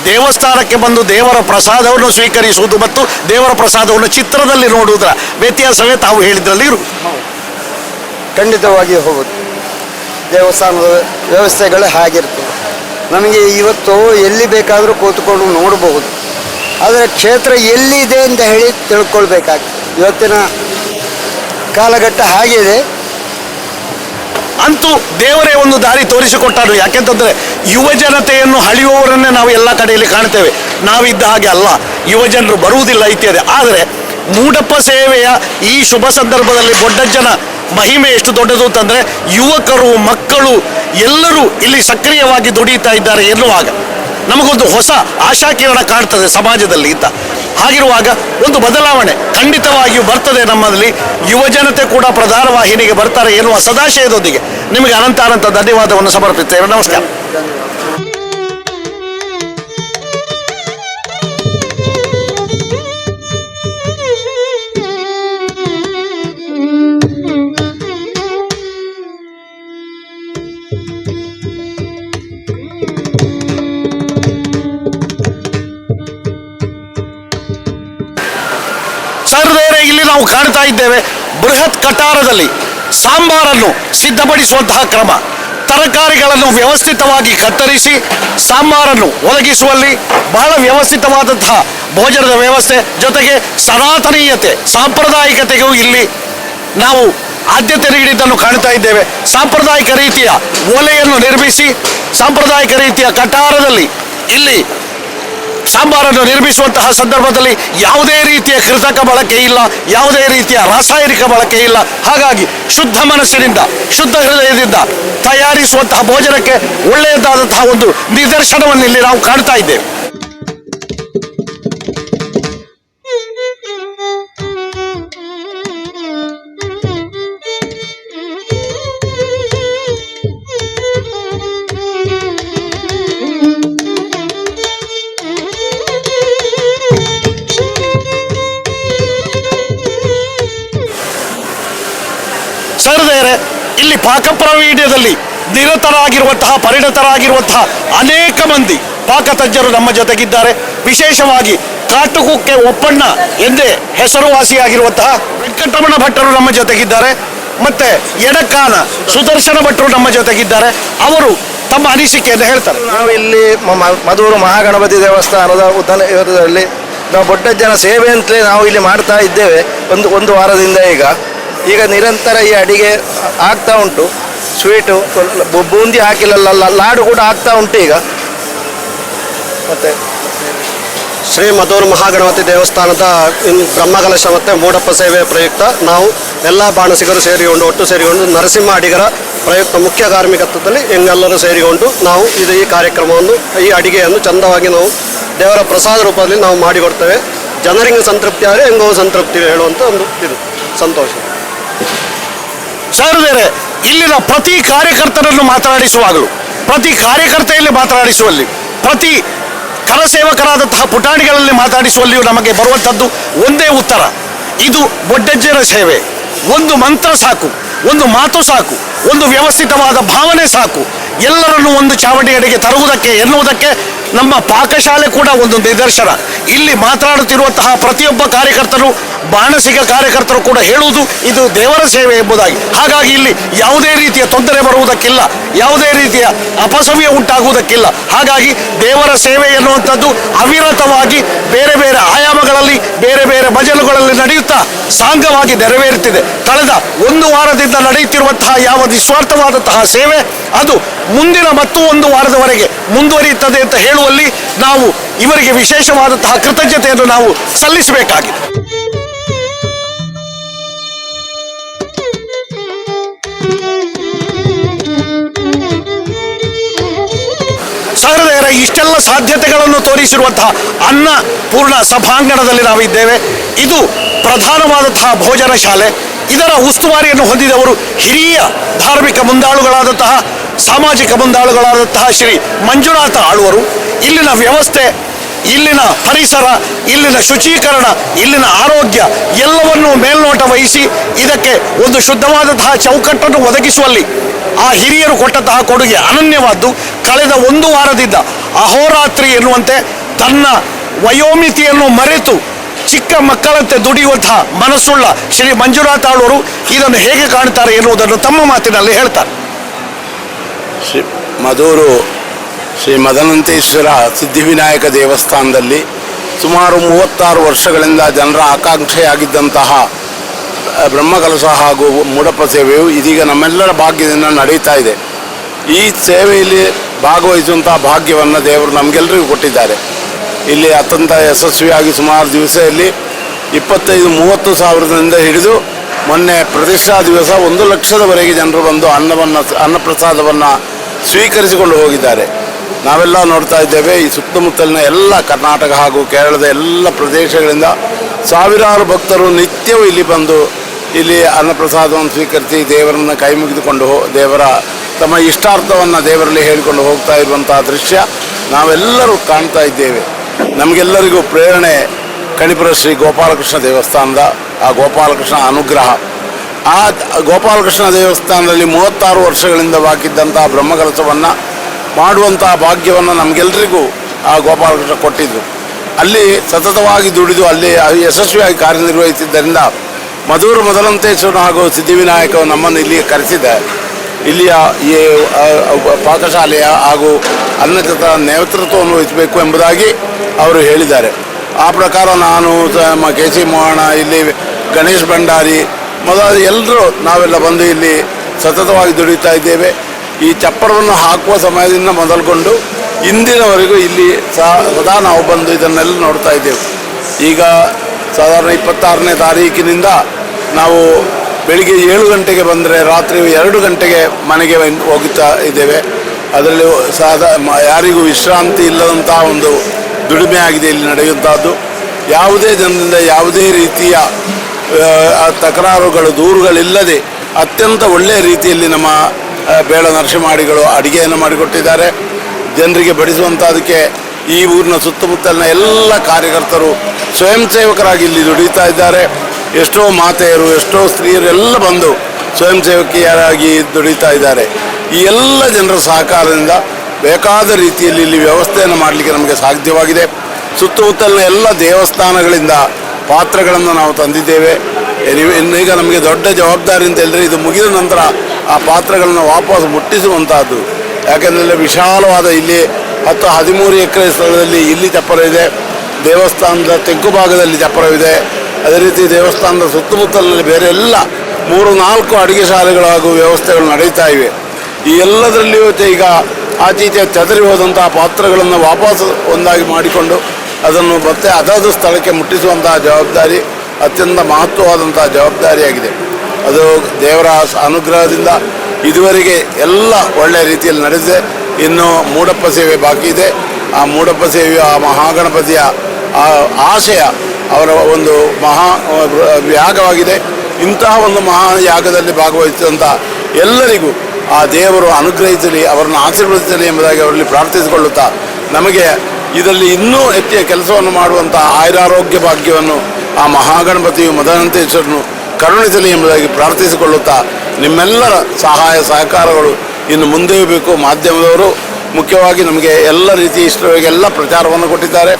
ದೇವಸ್ಥಾನಕ್ಕೆ ಬಂದು ದೇವರ ಪ್ರಸಾದವನ್ನು ಸ್ವೀಕರಿಸುವುದು ಮತ್ತು ದೇವರ ಪ್ರಸಾದವನ್ನು ಚಿತ್ರದಲ್ಲಿ ನೋಡುವುದರ ವ್ಯತ್ಯಾಸವೇ ತಾವು ಹೇಳಿದ್ರಲ್ಲಿ ಇರು ಖಂಡಿತವಾಗಿ ಹೋಗುದು ದೇವಸ್ಥಾನದ ವ್ಯವಸ್ಥೆಗಳು ಹಾಗಿರ್ತವೆ. ನಮಗೆ ಇವತ್ತು ಎಲ್ಲಿ ಬೇಕಾದರೂ ಕೂತ್ಕೊಂಡು ನೋಡಬಹುದು ಆದರೆ ಕ್ಷೇತ್ರ ಎಲ್ಲಿದೆ ಅಂತ ಹೇಳಿ ತಿಳ್ಕೊಳ್ಬೇಕಾಗ್ತದೆ. ಇವತ್ತಿನ ಕಾಲಘಟ್ಟ ಹಾಗಿದೆ. ಅಂತೂ ದೇವರೇ ಒಂದು ದಾರಿ ತೋರಿಸಿಕೊಟ್ಟರು. ಯಾಕೆಂತಂದ್ರೆ ಯುವ ಜನತೆಯನ್ನು ಹಳಿಯುವವರನ್ನೇ ನಾವು ಎಲ್ಲ ಕಡೆಯಲ್ಲಿ ಕಾಣ್ತೇವೆ. ನಾವಿದ್ದ ಹಾಗೆ ಅಲ್ಲ. ಯುವ ಜನರು ಬರುವುದಿಲ್ಲ ಇತ್ಯಾದಿ. ಆದರೆ ಮೂಡಪ್ಪ ಸೇವೆಯ ಈ ಶುಭ ಸಂದರ್ಭದಲ್ಲಿ ಬೊಡ್ಡಜ್ಜನ ಮಹಿಮೆ ಎಷ್ಟು ದೊಡ್ಡದು ಅಂತಂದ್ರೆ ಯುವಕರು, ಮಕ್ಕಳು ಎಲ್ಲರೂ ಇಲ್ಲಿ ಸಕ್ರಿಯವಾಗಿ ದುಡಿಯುತ್ತಾ ಇದ್ದಾರೆ ಎನ್ನುವಾಗ ನಮಗೊಂದು ಹೊಸ ಆಶಾಕಿರಣ ಕಾಣ್ತದೆ ಸಮಾಜದಲ್ಲಿ ಅಂತ. ಹಾಗಿರುವಾಗ ಒಂದು ಬದಲಾವಣೆ ಖಂಡಿತವಾಗಿಯೂ ಬರ್ತದೆ ನಮ್ಮಲ್ಲಿ. ಯುವ ಜನತೆ ಕೂಡ ಪ್ರಧಾನ ವಾಹಿನಿಗೆ ಬರ್ತಾರೆ ಎನ್ನುವ ಸದಾಶಯದೊಂದಿಗೆ ನಿಮಗೆ ಅನಂತ ಅನಂತ ಧನ್ಯವಾದವನ್ನು ಸಮರ್ಪಿಸ್ತೇವೆ. ನಮಸ್ಕಾರ. ನಾವು ಕಾಣ್ತಾ ಇದ್ದೇವೆ ಬೃಹತ್ ಕಟಾರದಲ್ಲಿ ಸಾಂಬಾರನ್ನು ಸಿದ್ಧಪಡಿಸುವಂತಹ ಕ್ರಮ. ತರಕಾರಿಗಳನ್ನು ವ್ಯವಸ್ಥಿತವಾಗಿ ಕತ್ತರಿಸಿ ಸಾಂಬಾರನ್ನು ಒದಗಿಸುವಲ್ಲಿ ಬಹಳ ವ್ಯವಸ್ಥಿತವಾದಂತಹ ಭೋಜನದ ವ್ಯವಸ್ಥೆ ಜೊತೆಗೆ ಸನಾತನೀಯತೆ, ಸಾಂಪ್ರದಾಯಿಕತೆಗೂ ಇಲ್ಲಿ ನಾವು ಆದ್ಯತೆ ನೀಡಿದ್ದನ್ನು ಕಾಣ್ತಾ ಇದ್ದೇವೆ. ಸಾಂಪ್ರದಾಯಿಕ ರೀತಿಯ ಒಲೆಯನ್ನು ನಿರ್ಮಿಸಿ, ಸಾಂಪ್ರದಾಯಿಕ ರೀತಿಯ ಕಟಾರದಲ್ಲಿ ಇಲ್ಲಿ ಸಾಂಬಾರನ್ನು ನಿರ್ಮಿಸುವಂತಹ ಸಂದರ್ಭದಲ್ಲಿ ಯಾವುದೇ ರೀತಿಯ ಕೃತಕ ಬಳಕೆ ಇಲ್ಲ, ಯಾವುದೇ ರೀತಿಯ ರಾಸಾಯನಿಕ ಬಳಕೆ ಇಲ್ಲ. ಹಾಗಾಗಿ ಶುದ್ಧ ಮನಸ್ಸಿನಿಂದ, ಶುದ್ಧ ಹೃದಯದಿಂದ ತಯಾರಿಸುವಂತಹ ಭೋಜನಕ್ಕೆ ಒಳ್ಳೆಯದಾದಂತಹ ಒಂದು ನಿದರ್ಶನವನ್ನು ಇಲ್ಲಿ ನಾವು ಕಾಣ್ತಾ ಇದ್ದೇವೆ. ಪಾಕಪ್ರವೀಣ್ಯದಲ್ಲಿ ನಿರತರಾಗಿರುವಂತಹ, ಪರಿಣತರಾಗಿರುವಂತಹ ಅನೇಕ ಮಂದಿ ಪಾಕತಜ್ಞರು ನಮ್ಮ ಜೊತೆಗಿದ್ದಾರೆ. ವಿಶೇಷವಾಗಿ ಕಾಟುಕುಕ್ಕೆ ಒಪ್ಪಣ್ಣ ಎಂದೇ ಹೆಸರುವಾಸಿಯಾಗಿರುವಂತಹ ವೆಂಕಟರಮಣ ಭಟ್ಟರು ನಮ್ಮ ಜೊತೆಗಿದ್ದಾರೆ. ಮತ್ತೆ ಎಡಕಾನ ಸುದರ್ಶನ ಭಟ್ಟರು ನಮ್ಮ ಜೊತೆಗಿದ್ದಾರೆ. ಅವರು ತಮ್ಮ ಅನಿಸಿಕೆಯನ್ನು ಹೇಳ್ತಾರೆ. ನಾವು ಇಲ್ಲಿ ಮಧೂರು ಮಹಾಗಣಪತಿ ದೇವಸ್ಥಾನದ ಉದ್ದನ ನಾವು ನಾವು ಜನ ಸೇವೆ ಅಂತಲೇ ನಾವು ಇಲ್ಲಿ ಮಾಡ್ತಾ ಇದ್ದೇವೆ. ಒಂದು ಒಂದು ವಾರದಿಂದ ಈಗ. ಈಗ ನಿರಂತರ ಈ ಅಡಿಗೆ ಆಗ್ತಾ ಉಂಟು. ಸ್ವೀಟು ಬೂಂದಿ ಹಾಕಿಲ್ಲ ಲಾಡು ಕೂಡ ಆಗ್ತಾ ಉಂಟು ಈಗ. ಮತ್ತೆ ಶ್ರೀ ಮಧೂರು ಮಹಾಗಣಪತಿ ದೇವಸ್ಥಾನದ ಬ್ರಹ್ಮಕಲಶ ಮತ್ತು ಮೂಡಪ್ಪ ಸೇವೆ ಪ್ರಯುಕ್ತ ನಾವು ಎಲ್ಲ ಬಾಣಸಿಗರು ಸೇರಿಕೊಂಡು, ಒಟ್ಟು ಸೇರಿಕೊಂಡು ನರಸಿಂಹ ಅಡಿಗರ ಪ್ರಯುಕ್ತ ಮುಖ್ಯ ಕಾರ್ಮಿಕತ್ವದಲ್ಲಿ ಹೆಂಗೆಲ್ಲರೂ ಸೇರಿಕೊಂಡು ನಾವು ಇದು ಈ ಕಾರ್ಯಕ್ರಮವನ್ನು, ಈ ಅಡಿಗೆಯನ್ನು ಚಂದವಾಗಿ ನಾವು ದೇವರ ಪ್ರಸಾದ ರೂಪದಲ್ಲಿ ನಾವು ಮಾಡಿಕೊಡ್ತೇವೆ. ಜನರಿಗೆ ಸಂತೃಪ್ತಿ ಆದರೆ ಹೆಂಗೋ ಸಂತೃಪ್ತಿ ಹೇಳುವಂಥ ಒಂದು ಇದು, ಸಂತೋಷ. ಸಹೃದಯರೇ ಇಲ್ಲಿನ ಪ್ರತಿ ಕಾರ್ಯಕರ್ತರನ್ನು ಮಾತನಾಡಿಸುವಾಗಲೂ, ಪ್ರತಿ ಕಾರ್ಯಕರ್ತೆಯಲ್ಲಿ ಮಾತನಾಡಿಸುವಲ್ಲಿ, ಪ್ರತಿ ಕರಸೇವಕರಾದಂತಹ ಪುಟಾಣಿಗಳಲ್ಲಿ ಮಾತನಾಡಿಸುವಲ್ಲಿಯೂ ನಮಗೆ ಬರುವಂಥದ್ದು ಒಂದೇ ಉತ್ತರ. ಇದು ಬೊಡ್ಡಜ್ಜನ ಸೇವೆ. ಒಂದು ಮಂತ್ರ ಸಾಕು, ಒಂದು ಮಾತು ಸಾಕು, ಒಂದು ವ್ಯವಸ್ಥಿತವಾದ ಭಾವನೆ ಸಾಕು. ಎಲ್ಲರನ್ನು ಒಂದು ಚಾವಣಿಯಡೆಗೆ ತರುವುದಕ್ಕೆ, ಎನ್ನುವುದಕ್ಕೆ ನಮ್ಮ ಪಾಕಶಾಲೆ ಕೂಡ ಒಂದು ನಿದರ್ಶನ. ಇಲ್ಲಿ ಮಾತನಾಡುತ್ತಿರುವಂತಹ ಪ್ರತಿಯೊಬ್ಬ ಕಾರ್ಯಕರ್ತರು, ಬಾಣಸಿಗ ಕಾರ್ಯಕರ್ತರು ಕೂಡ ಹೇಳುವುದು ಇದು ದೇವರ ಸೇವೆ ಎಂಬುದಾಗಿ. ಹಾಗಾಗಿ ಇಲ್ಲಿ ಯಾವುದೇ ರೀತಿಯ ತೊಂದರೆ ಬರುವುದಕ್ಕಿಲ್ಲ, ಯಾವುದೇ ರೀತಿಯ ಅಪಸವ್ಯ ಉಂಟಾಗುವುದಕ್ಕಿಲ್ಲ. ಹಾಗಾಗಿ ದೇವರ ಸೇವೆ ಎನ್ನುವಂಥದ್ದು ಅವಿರತವಾಗಿ ಬೇರೆ ಬೇರೆ ಆಯಾಮಗಳಲ್ಲಿ, ಬೇರೆ ಬೇರೆ ಮಜಲುಗಳಲ್ಲಿ ನಡೆಯುತ್ತಾ ಸಾಂಗವಾಗಿ ನೆರವೇರುತ್ತಿದೆ. ಕಳೆದ ಒಂದು ವಾರದಿಂದ ನಡೆಯುತ್ತಿರುವಂತಹ ಯಾವ ನಿಸ್ವಾರ್ಥವಾದಂತಹ ಸೇವೆ, ಅದು ಮುಂದಿನ ಮತ್ತು ಒಂದು ವಾರದವರೆಗೆ ಮುಂದುವರಿಯುತ್ತದೆ ಅಂತ ಹೇಳುವಲ್ಲಿ ನಾವು ಇವರಿಗೆ ವಿಶೇಷವಾದಂತಹ ಕೃತಜ್ಞತೆಯನ್ನು ನಾವು ಸಲ್ಲಿಸಬೇಕಾಗಿದೆ. ಸಹೃದಯರ, ಇಷ್ಟೆಲ್ಲ ಸಾಧ್ಯತೆಗಳನ್ನು ತೋರಿಸಿರುವಂತಹ ಅನ್ನ ಪೂರ್ಣ ಸಭಾಂಗಣದಲ್ಲಿ ನಾವಿದ್ದೇವೆ. ಇದು ಪ್ರಧಾನವಾದಂತಹ ಭೋಜನ ಶಾಲೆ. ಇದರ ಉಸ್ತುವಾರಿಯನ್ನು ಹೊಂದಿದವರು ಹಿರಿಯ ಧಾರ್ಮಿಕ ಮುಂದಾಳುಗಳಾದಂತಹ ಸಾಮಾಜಿಕ ಬಂದಾಳುಗಳಾದಂತಹ ಶ್ರೀ ಮಂಜುನಾಥ ಆಳುವರು, ಇಲ್ಲಿನ ವ್ಯವಸ್ಥೆ, ಇಲ್ಲಿನ ಪರಿಸರ, ಇಲ್ಲಿನ ಶುಚೀಕರಣ, ಇಲ್ಲಿನ ಆರೋಗ್ಯ, ಎಲ್ಲವನ್ನೂ ಮೇಲ್ನೋಟ ವಹಿಸಿ ಇದಕ್ಕೆ ಒಂದು ಶುದ್ಧವಾದಂತಹ ಚೌಕಟ್ಟನ್ನು ಒದಗಿಸುವಲ್ಲಿ ಆ ಹಿರಿಯರು ಕೊಟ್ಟಂತಹ ಕೊಡುಗೆ ಅನನ್ಯವಾದ್ದು. ಕಳೆದ ಒಂದು ವಾರದಿಂದ ಅಹೋರಾತ್ರಿ ಎನ್ನುವಂತೆ ತನ್ನ ವಯೋಮಿತಿಯನ್ನು ಮರೆತು ಚಿಕ್ಕ ಮಕ್ಕಳಂತೆ ದುಡಿಯುವಂತಹ ಮನಸ್ಸುಳ್ಳ ಶ್ರೀ ಮಂಜುನಾಥ ಆಳುವರು ಇದನ್ನು ಹೇಗೆ ಕಾಣ್ತಾರೆ ಎನ್ನುವುದನ್ನು ತಮ್ಮ ಮಾತಿನಲ್ಲಿ ಹೇಳ್ತಾರೆ. ಶ್ರೀ ಮಧೂರು ಶ್ರೀ ಮದನಂತೇಶ್ವರ ಸಿದ್ಧಿವಿನಾಯಕ ದೇವಸ್ಥಾನದಲ್ಲಿ ಸುಮಾರು ಮೂವತ್ತಾರು ವರ್ಷಗಳಿಂದ ಜನರ ಆಕಾಂಕ್ಷೆಯಾಗಿದ್ದಂತಹ ಬ್ರಹ್ಮಕಲಶ ಹಾಗೂ ಮೂಡಪ್ಪ ಸೇವೆಯು ಇದೀಗ ನಮ್ಮೆಲ್ಲರ ಭಾಗ್ಯದಿಂದ ನಡೀತಾ ಇದೆ. ಈ ಸೇವೆಯಲ್ಲಿ ಭಾಗವಹಿಸುವಂತಹ ಭಾಗ್ಯವನ್ನು ದೇವರು ನಮಗೆಲ್ಲರಿಗೂ ಕೊಟ್ಟಿದ್ದಾರೆ. ಇಲ್ಲಿ ಅತ್ಯಂತ ಯಶಸ್ವಿಯಾಗಿ ಸುಮಾರು ದಿವಸದಲ್ಲಿ ಇಪ್ಪತ್ತೈದು, ಮೂವತ್ತು ಸಾವಿರದಿಂದ ಹಿಡಿದು ಮೊನ್ನೆ ಪ್ರತಿಷ್ಠಾ ದಿವಸ ಒಂದು ಲಕ್ಷದವರೆಗೆ ಜನರು ಬಂದು ಅನ್ನವನ್ನು, ಅನ್ನಪ್ರಸಾದವನ್ನು ಸ್ವೀಕರಿಸಿಕೊಂಡು ಹೋಗಿದ್ದಾರೆ. ನಾವೆಲ್ಲ ನೋಡ್ತಾ ಇದ್ದೇವೆ, ಈ ಸುತ್ತಮುತ್ತಲಿನ ಎಲ್ಲ ಕರ್ನಾಟಕ ಹಾಗೂ ಕೇರಳದ ಎಲ್ಲ ಪ್ರದೇಶಗಳಿಂದ ಸಾವಿರಾರು ಭಕ್ತರು ನಿತ್ಯವೂ ಇಲ್ಲಿ ಬಂದು ಇಲ್ಲಿ ಅನ್ನಪ್ರಸಾದವನ್ನು ಸ್ವೀಕರಿಸಿ ದೇವರನ್ನು ಕೈ ಮುಗಿದುಕೊಂಡು ಹೋ, ದೇವರ ತಮ್ಮ ಇಷ್ಟಾರ್ಥವನ್ನು ದೇವರಲ್ಲಿ ಹೇಳಿಕೊಂಡು ಹೋಗ್ತಾ ಇರುವಂತಹ ದೃಶ್ಯ ನಾವೆಲ್ಲರೂ ಕಾಣ್ತಾ ಇದ್ದೇವೆ. ನಮಗೆಲ್ಲರಿಗೂ ಪ್ರೇರಣೆ ಕಣಿಪುರ ಶ್ರೀ ಗೋಪಾಲಕೃಷ್ಣ ದೇವಸ್ಥಾನದ ಆ ಗೋಪಾಲಕೃಷ್ಣ ಅನುಗ್ರಹ. ಆ ಗೋಪಾಲಕೃಷ್ಣ ದೇವಸ್ಥಾನದಲ್ಲಿ ಮೂವತ್ತಾರು ವರ್ಷಗಳಿಂದ ಬಾಕಿದ್ದಂತಹ ಬ್ರಹ್ಮಕಲಸವನ್ನು ಮಾಡುವಂತಹ ಭಾಗ್ಯವನ್ನು ನಮಗೆಲ್ಲರಿಗೂ ಆ ಗೋಪಾಲಕೃಷ್ಣ ಕೊಟ್ಟಿದ್ದರು ಅಲ್ಲಿ ಸತತವಾಗಿ ದುಡಿದು ಅಲ್ಲಿ ಯಶಸ್ವಿಯಾಗಿ ಕಾರ್ಯನಿರ್ವಹಿಸಿದ್ದರಿಂದ ಮಧುರ ಮೊದಲಂತೇಶ್ವರ ಹಾಗೂ ಸಿದ್ಧಿವಿನಾಯಕ ನಮ್ಮನ್ನು ಇಲ್ಲಿಗೆ ಕರೆಸಿದೆ ಇಲ್ಲಿಯ ಈ ಪಾಕಶಾಲೆಯ ಹಾಗೂ ಅನ್ನದ ನೇತೃತ್ವವನ್ನು ವಹಿಸಬೇಕು ಎಂಬುದಾಗಿ ಅವರು ಹೇಳಿದ್ದಾರೆ. ಆ ಪ್ರಕಾರ ನಾನು ನಮ್ಮ ಕೆ ಸಿ ಮೋಹಣ ಇಲ್ಲಿ ಗಣೇಶ್ ಭಂಡಾರಿ, ಮೊದಲಾದ ಎಲ್ಲರೂ ನಾವೆಲ್ಲ ಬಂದು ಇಲ್ಲಿ ಸತತವಾಗಿ ದುಡಿತಾ ಇದ್ದೇವೆ. ಈ ಚಪ್ಪರವನ್ನು ಹಾಕುವ ಸಮಯದಿಂದ ಮೊದಲುಗೊಂಡು ಇಂದಿನವರೆಗೂ ಇಲ್ಲಿ ಸದಾ ನಾವು ಬಂದು ಇದನ್ನೆಲ್ಲ ನೋಡ್ತಾ ಇದ್ದೇವೆ. ಈಗ ಸಾಧಾರಣ ಇಪ್ಪತ್ತಾರನೇ ತಾರೀಕಿನಿಂದ ನಾವು ಬೆಳಿಗ್ಗೆ ಏಳು ಗಂಟೆಗೆ ಬಂದರೆ ರಾತ್ರಿ ಎರಡು ಗಂಟೆಗೆ ಮನೆಗೆ ಹೋಗುತ್ತಾ ಇದ್ದೇವೆ. ಅದರಲ್ಲಿ ಸಾಧ ಯಾರಿಗೂ ವಿಶ್ರಾಂತಿ ಇಲ್ಲದಂತಹ ಒಂದು ದುಡಿಮೆ ಆಗಿದೆ ಇಲ್ಲಿ ನಡೆಯುವಂತಹದ್ದು. ಯಾವುದೇ ಜನರಿಂದ ಯಾವುದೇ ರೀತಿಯ ತಕರಾರುಗಳು, ದೂರುಗಳಿಲ್ಲದೆ ಅತ್ಯಂತ ಒಳ್ಳೆಯ ರೀತಿಯಲ್ಲಿ ನಮ್ಮ ಬೇಳ ನರಸಿಂಹಾಡಿಗಳು ಅಡುಗೆಯನ್ನು ಮಾಡಿಕೊಟ್ಟಿದ್ದಾರೆ. ಜನರಿಗೆ ಬಡಿಸುವಂಥದಕ್ಕೆ ಈ ಊರಿನ ಸುತ್ತಮುತ್ತಲಿನ ಎಲ್ಲ ಕಾರ್ಯಕರ್ತರು ಸ್ವಯಂ ಸೇವಕರಾಗಿ ಇಲ್ಲಿ ದುಡಿತಾ ಇದ್ದಾರೆ. ಎಷ್ಟೋ ಮಾತೆಯರು, ಎಷ್ಟೋ ಸ್ತ್ರೀಯರು ಎಲ್ಲ ಬಂದು ಸ್ವಯಂ ಸೇವಕಿಯರಾಗಿ ದುಡಿತಾ ಇದ್ದಾರೆ. ಈ ಎಲ್ಲ ಜನರ ಸಹಕಾರದಿಂದ ಬೇಕಾದ ರೀತಿಯಲ್ಲಿ ಇಲ್ಲಿ ವ್ಯವಸ್ಥೆಯನ್ನು ಮಾಡಲಿಕ್ಕೆ ನಮಗೆ ಸಾಧ್ಯವಾಗಿದೆ. ಸುತ್ತಮುತ್ತಲಿನ ಎಲ್ಲ ದೇವಸ್ಥಾನಗಳಿಂದ ಪಾತ್ರಗಳನ್ನು ನಾವು ತಂದಿದ್ದೇವೆ. ಈಗ ನಮಗೆ ದೊಡ್ಡ ಜವಾಬ್ದಾರಿ ಅಂತ ಹೇಳಿದ್ರೆ ಇದು ಮುಗಿದ ನಂತರ ಆ ಪಾತ್ರಗಳನ್ನು ವಾಪಸ್ ಮುಟ್ಟಿಸುವಂತಹದ್ದು. ಯಾಕೆಂದರೆ ವಿಶಾಲವಾದ ಇಲ್ಲಿ ಹತ್ತು ಹದಿಮೂರು ಎಕರೆ ಸ್ಥಳದಲ್ಲಿ ಇಲ್ಲಿ ಚಪ್ಪರವಿದೆ ದೇವಸ್ಥಾನದ ತೆಗ್ಗು ಭಾಗದಲ್ಲಿ ಚಪ್ಪರವಿದೆ. ಅದೇ ರೀತಿ ದೇವಸ್ಥಾನದ ಸುತ್ತಮುತ್ತಲಿನಲ್ಲಿ ಬೇರೆ ಎಲ್ಲ ಮೂರು ನಾಲ್ಕು ಅಡುಗೆ ಶಾಲೆಗಳು ಹಾಗೂ ವ್ಯವಸ್ಥೆಗಳು ನಡೀತಾ ಇವೆ. ಈ ಎಲ್ಲದರಲ್ಲಿಯೂ ಈಗ ಆಚೀಚೆ ಚದರಿ ಹೋದಂತಹ ಪಾತ್ರಗಳನ್ನು ವಾಪಸ್ ಒಂದಾಗಿ ಮಾಡಿಕೊಂಡು ಅದನ್ನು ಮತ್ತೆ ಅದಾದ ಸ್ಥಳಕ್ಕೆ ಮುಟ್ಟಿಸುವಂತಹ ಜವಾಬ್ದಾರಿ ಅತ್ಯಂತ ಮಹತ್ವವಾದಂತಹ ಜವಾಬ್ದಾರಿಯಾಗಿದೆ. ಅದು ದೇವರ ಅನುಗ್ರಹದಿಂದ ಇದುವರೆಗೆ ಎಲ್ಲ ಒಳ್ಳೆಯ ರೀತಿಯಲ್ಲಿ ನಡೆದಿದೆ. ಇನ್ನು ಮೂಡಪ್ಪ ಸೇವೆ ಬಾಕಿ ಇದೆ. ಆ ಮೂಡಪ್ಪ ಸೇವೆಯು ಆ ಮಹಾಗಣಪತಿಯ ಆ ಆಶಯ ಅವರ ಒಂದು ಮಹಾ ಯಾಗವಾಗಿದೆ. ಇಂತಹ ಒಂದು ಮಹಾ ಯಾಗದಲ್ಲಿ ಭಾಗವಹಿಸಿದಂಥ ಎಲ್ಲರಿಗೂ ಆ ದೇವರು ಅನುಗ್ರಹಿಸಲಿ, ಅವರನ್ನು ಆಶೀರ್ವದಿಸಲಿ ಎಂಬುದಾಗಿ ಅವರಲ್ಲಿ ಪ್ರಾರ್ಥಿಸಿಕೊಳ್ಳುತ್ತಾ, ನಮಗೆ ಇದರಲ್ಲಿ ಇನ್ನೂ ಹೆಚ್ಚಿನ ಕೆಲಸವನ್ನು ಮಾಡುವಂಥ ಆಯುರಾರೋಗ್ಯ ಭಾಗ್ಯವನ್ನು ಆ ಮಹಾಗಣಪತಿಯು ಮದನಂತೇಶ್ವರನು ಕರುಣಿಸಲಿ ಎಂಬುದಾಗಿ ಪ್ರಾರ್ಥಿಸಿಕೊಳ್ಳುತ್ತಾ, ನಿಮ್ಮೆಲ್ಲರ ಸಹಾಯ ಸಹಕಾರಗಳು ಇನ್ನು ಮುಂದೆಯೂ ಬೇಕು. ಮಾಧ್ಯಮದವರು ಮುಖ್ಯವಾಗಿ ನಮಗೆ ಎಲ್ಲ ರೀತಿಯ ಎಲ್ಲ ಪ್ರಚಾರವನ್ನು ಕೊಟ್ಟಿದ್ದಾರೆ.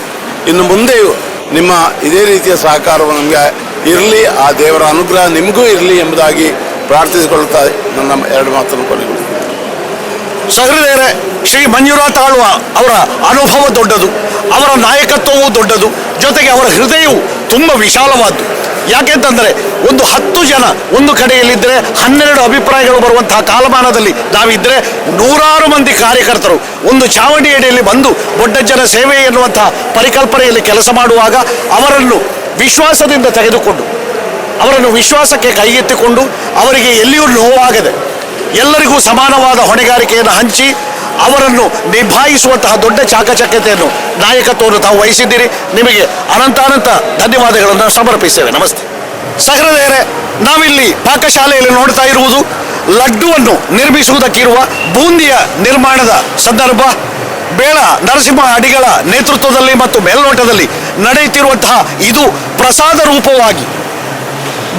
ಇನ್ನು ಮುಂದೆಯೂ ನಿಮ್ಮ ಇದೇ ರೀತಿಯ ಸಹಕಾರವು ನಮಗೆ ಇರಲಿ, ಆ ದೇವರ ಅನುಗ್ರಹ ನಿಮಗೂ ಇರಲಿ ಎಂಬುದಾಗಿ ಪ್ರಾರ್ಥಿಸಿಕೊಳ್ಳುತ್ತಾ ನನ್ನ ಎರಡು ಮಾತನ್ನು ಕೊನೆಗೊಳ್ಳುತ್ತೇನೆ ಸಹೃದಯರೇ, ಶ್ರೀ ಮಂಜುನಾಥ್ ಆಳ್ವ ಅವರ ಅನುಭವ ದೊಡ್ಡದು, ಅವರ ನಾಯಕತ್ವವೂ ದೊಡ್ಡದು, ಜೊತೆಗೆ ಅವರ ಹೃದಯವು ತುಂಬ ವಿಶಾಲವಾದ್ದು. ಯಾಕೆಂತಂದರೆ ಒಂದು ಹತ್ತು ಜನ ಒಂದು ಕಡೆಯಲ್ಲಿದ್ದರೆ ಹನ್ನೆರಡು ಅಭಿಪ್ರಾಯಗಳು ಬರುವಂತಹ ಕಾಲಮಾನದಲ್ಲಿ ನಾವಿದ್ದರೆ ನೂರಾರು ಮಂದಿ ಕಾರ್ಯಕರ್ತರು. ಒಂದು ಚಾವಣಿ ಅಡಿಯಲ್ಲಿ ಬಂದು ಜನ ಸೇವೆ ಎನ್ನುವಂತಹ ಪರಿಕಲ್ಪನೆಯಲ್ಲಿ ಕೆಲಸ ಮಾಡುವಾಗ ಅವರನ್ನು ವಿಶ್ವಾಸದಿಂದ ತೆಗೆದುಕೊಂಡು ಅವರನ್ನು ವಿಶ್ವಾಸಕ್ಕೆ ಕೈಗೆತ್ತಿಕೊಂಡು ಅವರಿಗೆ ಎಲ್ಲಿಯೂ ನೋವಾಗದೆ ಎಲ್ಲರಿಗೂ ಸಮಾನವಾದ ಹೊಣೆಗಾರಿಕೆಯನ್ನು ಹಂಚಿ ಅವರನ್ನು ನಿಭಾಯಿಸುವಂತಹ ದೊಡ್ಡ ಚಾಕಚಕ್ಯತೆಯನ್ನು ನಾಯಕತ್ವವನ್ನು ತಾವು ವಹಿಸಿದ್ದೀರಿ. ನಿಮಗೆ ಅನಂತ ಅನಂತ ಧನ್ಯವಾದಗಳನ್ನು ಸಮರ್ಪಿಸ್ತೇವೆ. ನಮಸ್ತೆ. ಸಹೃದಯರೇ ನಾವಿಲ್ಲಿ ಪಾಕಶಾಲೆಯಲ್ಲಿ ನೋಡ್ತಾ ಇರುವುದು ಲಡ್ಡುವನ್ನು ನಿರ್ಮಿಸುವುದಕ್ಕಿರುವ ಬೂಂದಿಯ ನಿರ್ಮಾಣದ ಸಂದರ್ಭ. ಬೇಳ ನರಸಿಂಹ ಅಡಿಗಳ ನೇತೃತ್ವದಲ್ಲಿ ಮತ್ತು ಮೇಲ್ನೋಟದಲ್ಲಿ ನಡೆಯುತ್ತಿರುವಂತಹ ಇದು ಪ್ರಸಾದ ರೂಪವಾಗಿ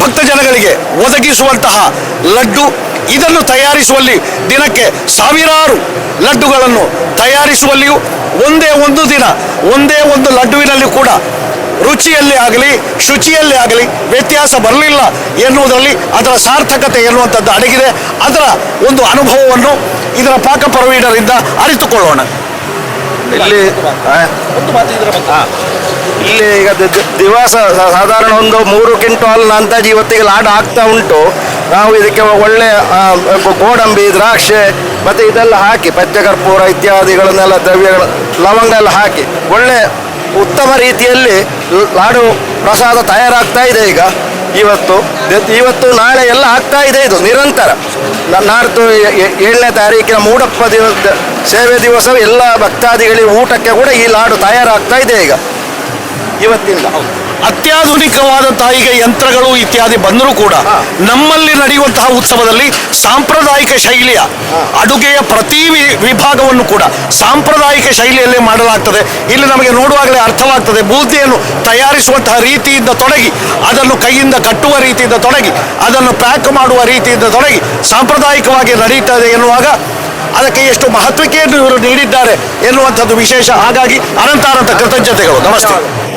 ಭಕ್ತ ಜನಗಳಿಗೆ ಒದಗಿಸುವಂತಹ ಲಡ್ಡು ಇದನ್ನು ತಯಾರಿಸುವಲ್ಲಿ ದಿನಕ್ಕೆ ಸಾವಿರಾರು ಲಡ್ಡುಗಳನ್ನು ತಯಾರಿಸುವಲ್ಲಿಯೂ ಒಂದೇ ಒಂದು ದಿನ ಒಂದೇ ಒಂದು ಲಡ್ಡುವಿನಲ್ಲಿ ಕೂಡ ರುಚಿಯಲ್ಲಿ ಆಗಲಿ ಶುಚಿಯಲ್ಲಿ ಆಗಲಿ ವ್ಯತ್ಯಾಸ ಬರಲಿಲ್ಲ ಎನ್ನುವುದರಲ್ಲಿ ಅದರ ಸಾರ್ಥಕತೆ ಎನ್ನುವಂಥದ್ದು ಅಡಗಿದೆ ಅದರ ಒಂದು ಅನುಭವವನ್ನು ಇದರ ಪಾಕ ಪರವೀಡರಿಂದ ಅರಿತುಕೊಳ್ಳೋಣ ಇಲ್ಲಿ. ಇಲ್ಲಿ ಈಗ ದಿವಸ ಸಾಧಾರಣ ಒಂದು ಮೂರು ಕ್ವಿಂಟಾಲ್ ಅಂದಾಜು ಇವತ್ತಿಗೆ ಲಾಡು ಆಗ್ತಾ ಉಂಟು. ನಾವು ಇದಕ್ಕೆ ಒಳ್ಳೆ ಗೋಡಂಬಿ, ದ್ರಾಕ್ಷೆ, ಮತ್ತೆ ಇದೆಲ್ಲ ಹಾಕಿ ಪಚ್ಚಕರ್ಪೂರ ಇತ್ಯಾದಿಗಳನ್ನೆಲ್ಲ ದ್ರವ್ಯಗಳ ಲವಂಗ ಎಲ್ಲ ಹಾಕಿ, ಒಳ್ಳೆ ಉತ್ತಮ ರೀತಿಯಲ್ಲಿ ಲಾಡು ಪ್ರಸಾದ ತಯಾರಾಗ್ತಾ ಇದೆ ಈಗ. ಇವತ್ತು ಇವತ್ತು ನಾಳೆ ಎಲ್ಲ ಆಗ್ತಾ ಇದೆ ಇದು, ನಿರಂತರ. ನಾಡ್ದು ಏಳನೇ ತಾರೀಕಿನ ಮೂಡಪ್ಪ ದಿವಸ ಸೇವೆ ದಿವಸ ಎಲ್ಲ ಭಕ್ತಾದಿಗಳಿಗೆ ಊಟಕ್ಕೆ ಕೂಡ ಈ ಲಾಡು ತಯಾರಾಗ್ತಾ ಇದೆ ಈಗ. ಇವತ್ತಿಂದ. ಅತ್ಯಾಧುನಿಕವಾದಂತಹ ಈಗ ಯಂತ್ರಗಳು ಇತ್ಯಾದಿ ಬಂದರೂ ಕೂಡ ನಮ್ಮಲ್ಲಿ ನಡೆಯುವಂತಹ ಉತ್ಸವದಲ್ಲಿ ಸಾಂಪ್ರದಾಯಿಕ ಶೈಲಿಯ ಅಡುಗೆಯ ಪ್ರತಿ ವಿಭಾಗವನ್ನು ಕೂಡ ಸಾಂಪ್ರದಾಯಿಕ ಶೈಲಿಯಲ್ಲೇ ಮಾಡಲಾಗ್ತದೆ. ಇಲ್ಲಿ ನಮಗೆ ನೋಡುವಾಗಲೇ ಅರ್ಥವಾಗ್ತದೆ. ಬೂದಿಯನ್ನು ತಯಾರಿಸುವಂತಹ ರೀತಿಯಿಂದ ತೊಡಗಿ ಅದನ್ನು ಕೈಯಿಂದ ಕಟ್ಟುವ ರೀತಿಯಿಂದ ತೊಡಗಿ ಅದನ್ನು ಪ್ಯಾಕ್ ಮಾಡುವ ರೀತಿಯಿಂದ ತೊಡಗಿ ಸಾಂಪ್ರದಾಯಿಕವಾಗಿ ನಡೆಯುತ್ತದೆ ಎನ್ನುವಾಗ ಅದಕ್ಕೆ ಎಷ್ಟು ಮಹತ್ವಕೆಯನ್ನು ಇವರು ನೀಡಿದ್ದಾರೆ ಎನ್ನುವಂಥದ್ದು ವಿಶೇಷ. ಹಾಗಾಗಿ ಅನಂತ ಅನಂತ ಕೃತಜ್ಞತೆಗಳು. ನಮಸ್ತೆ.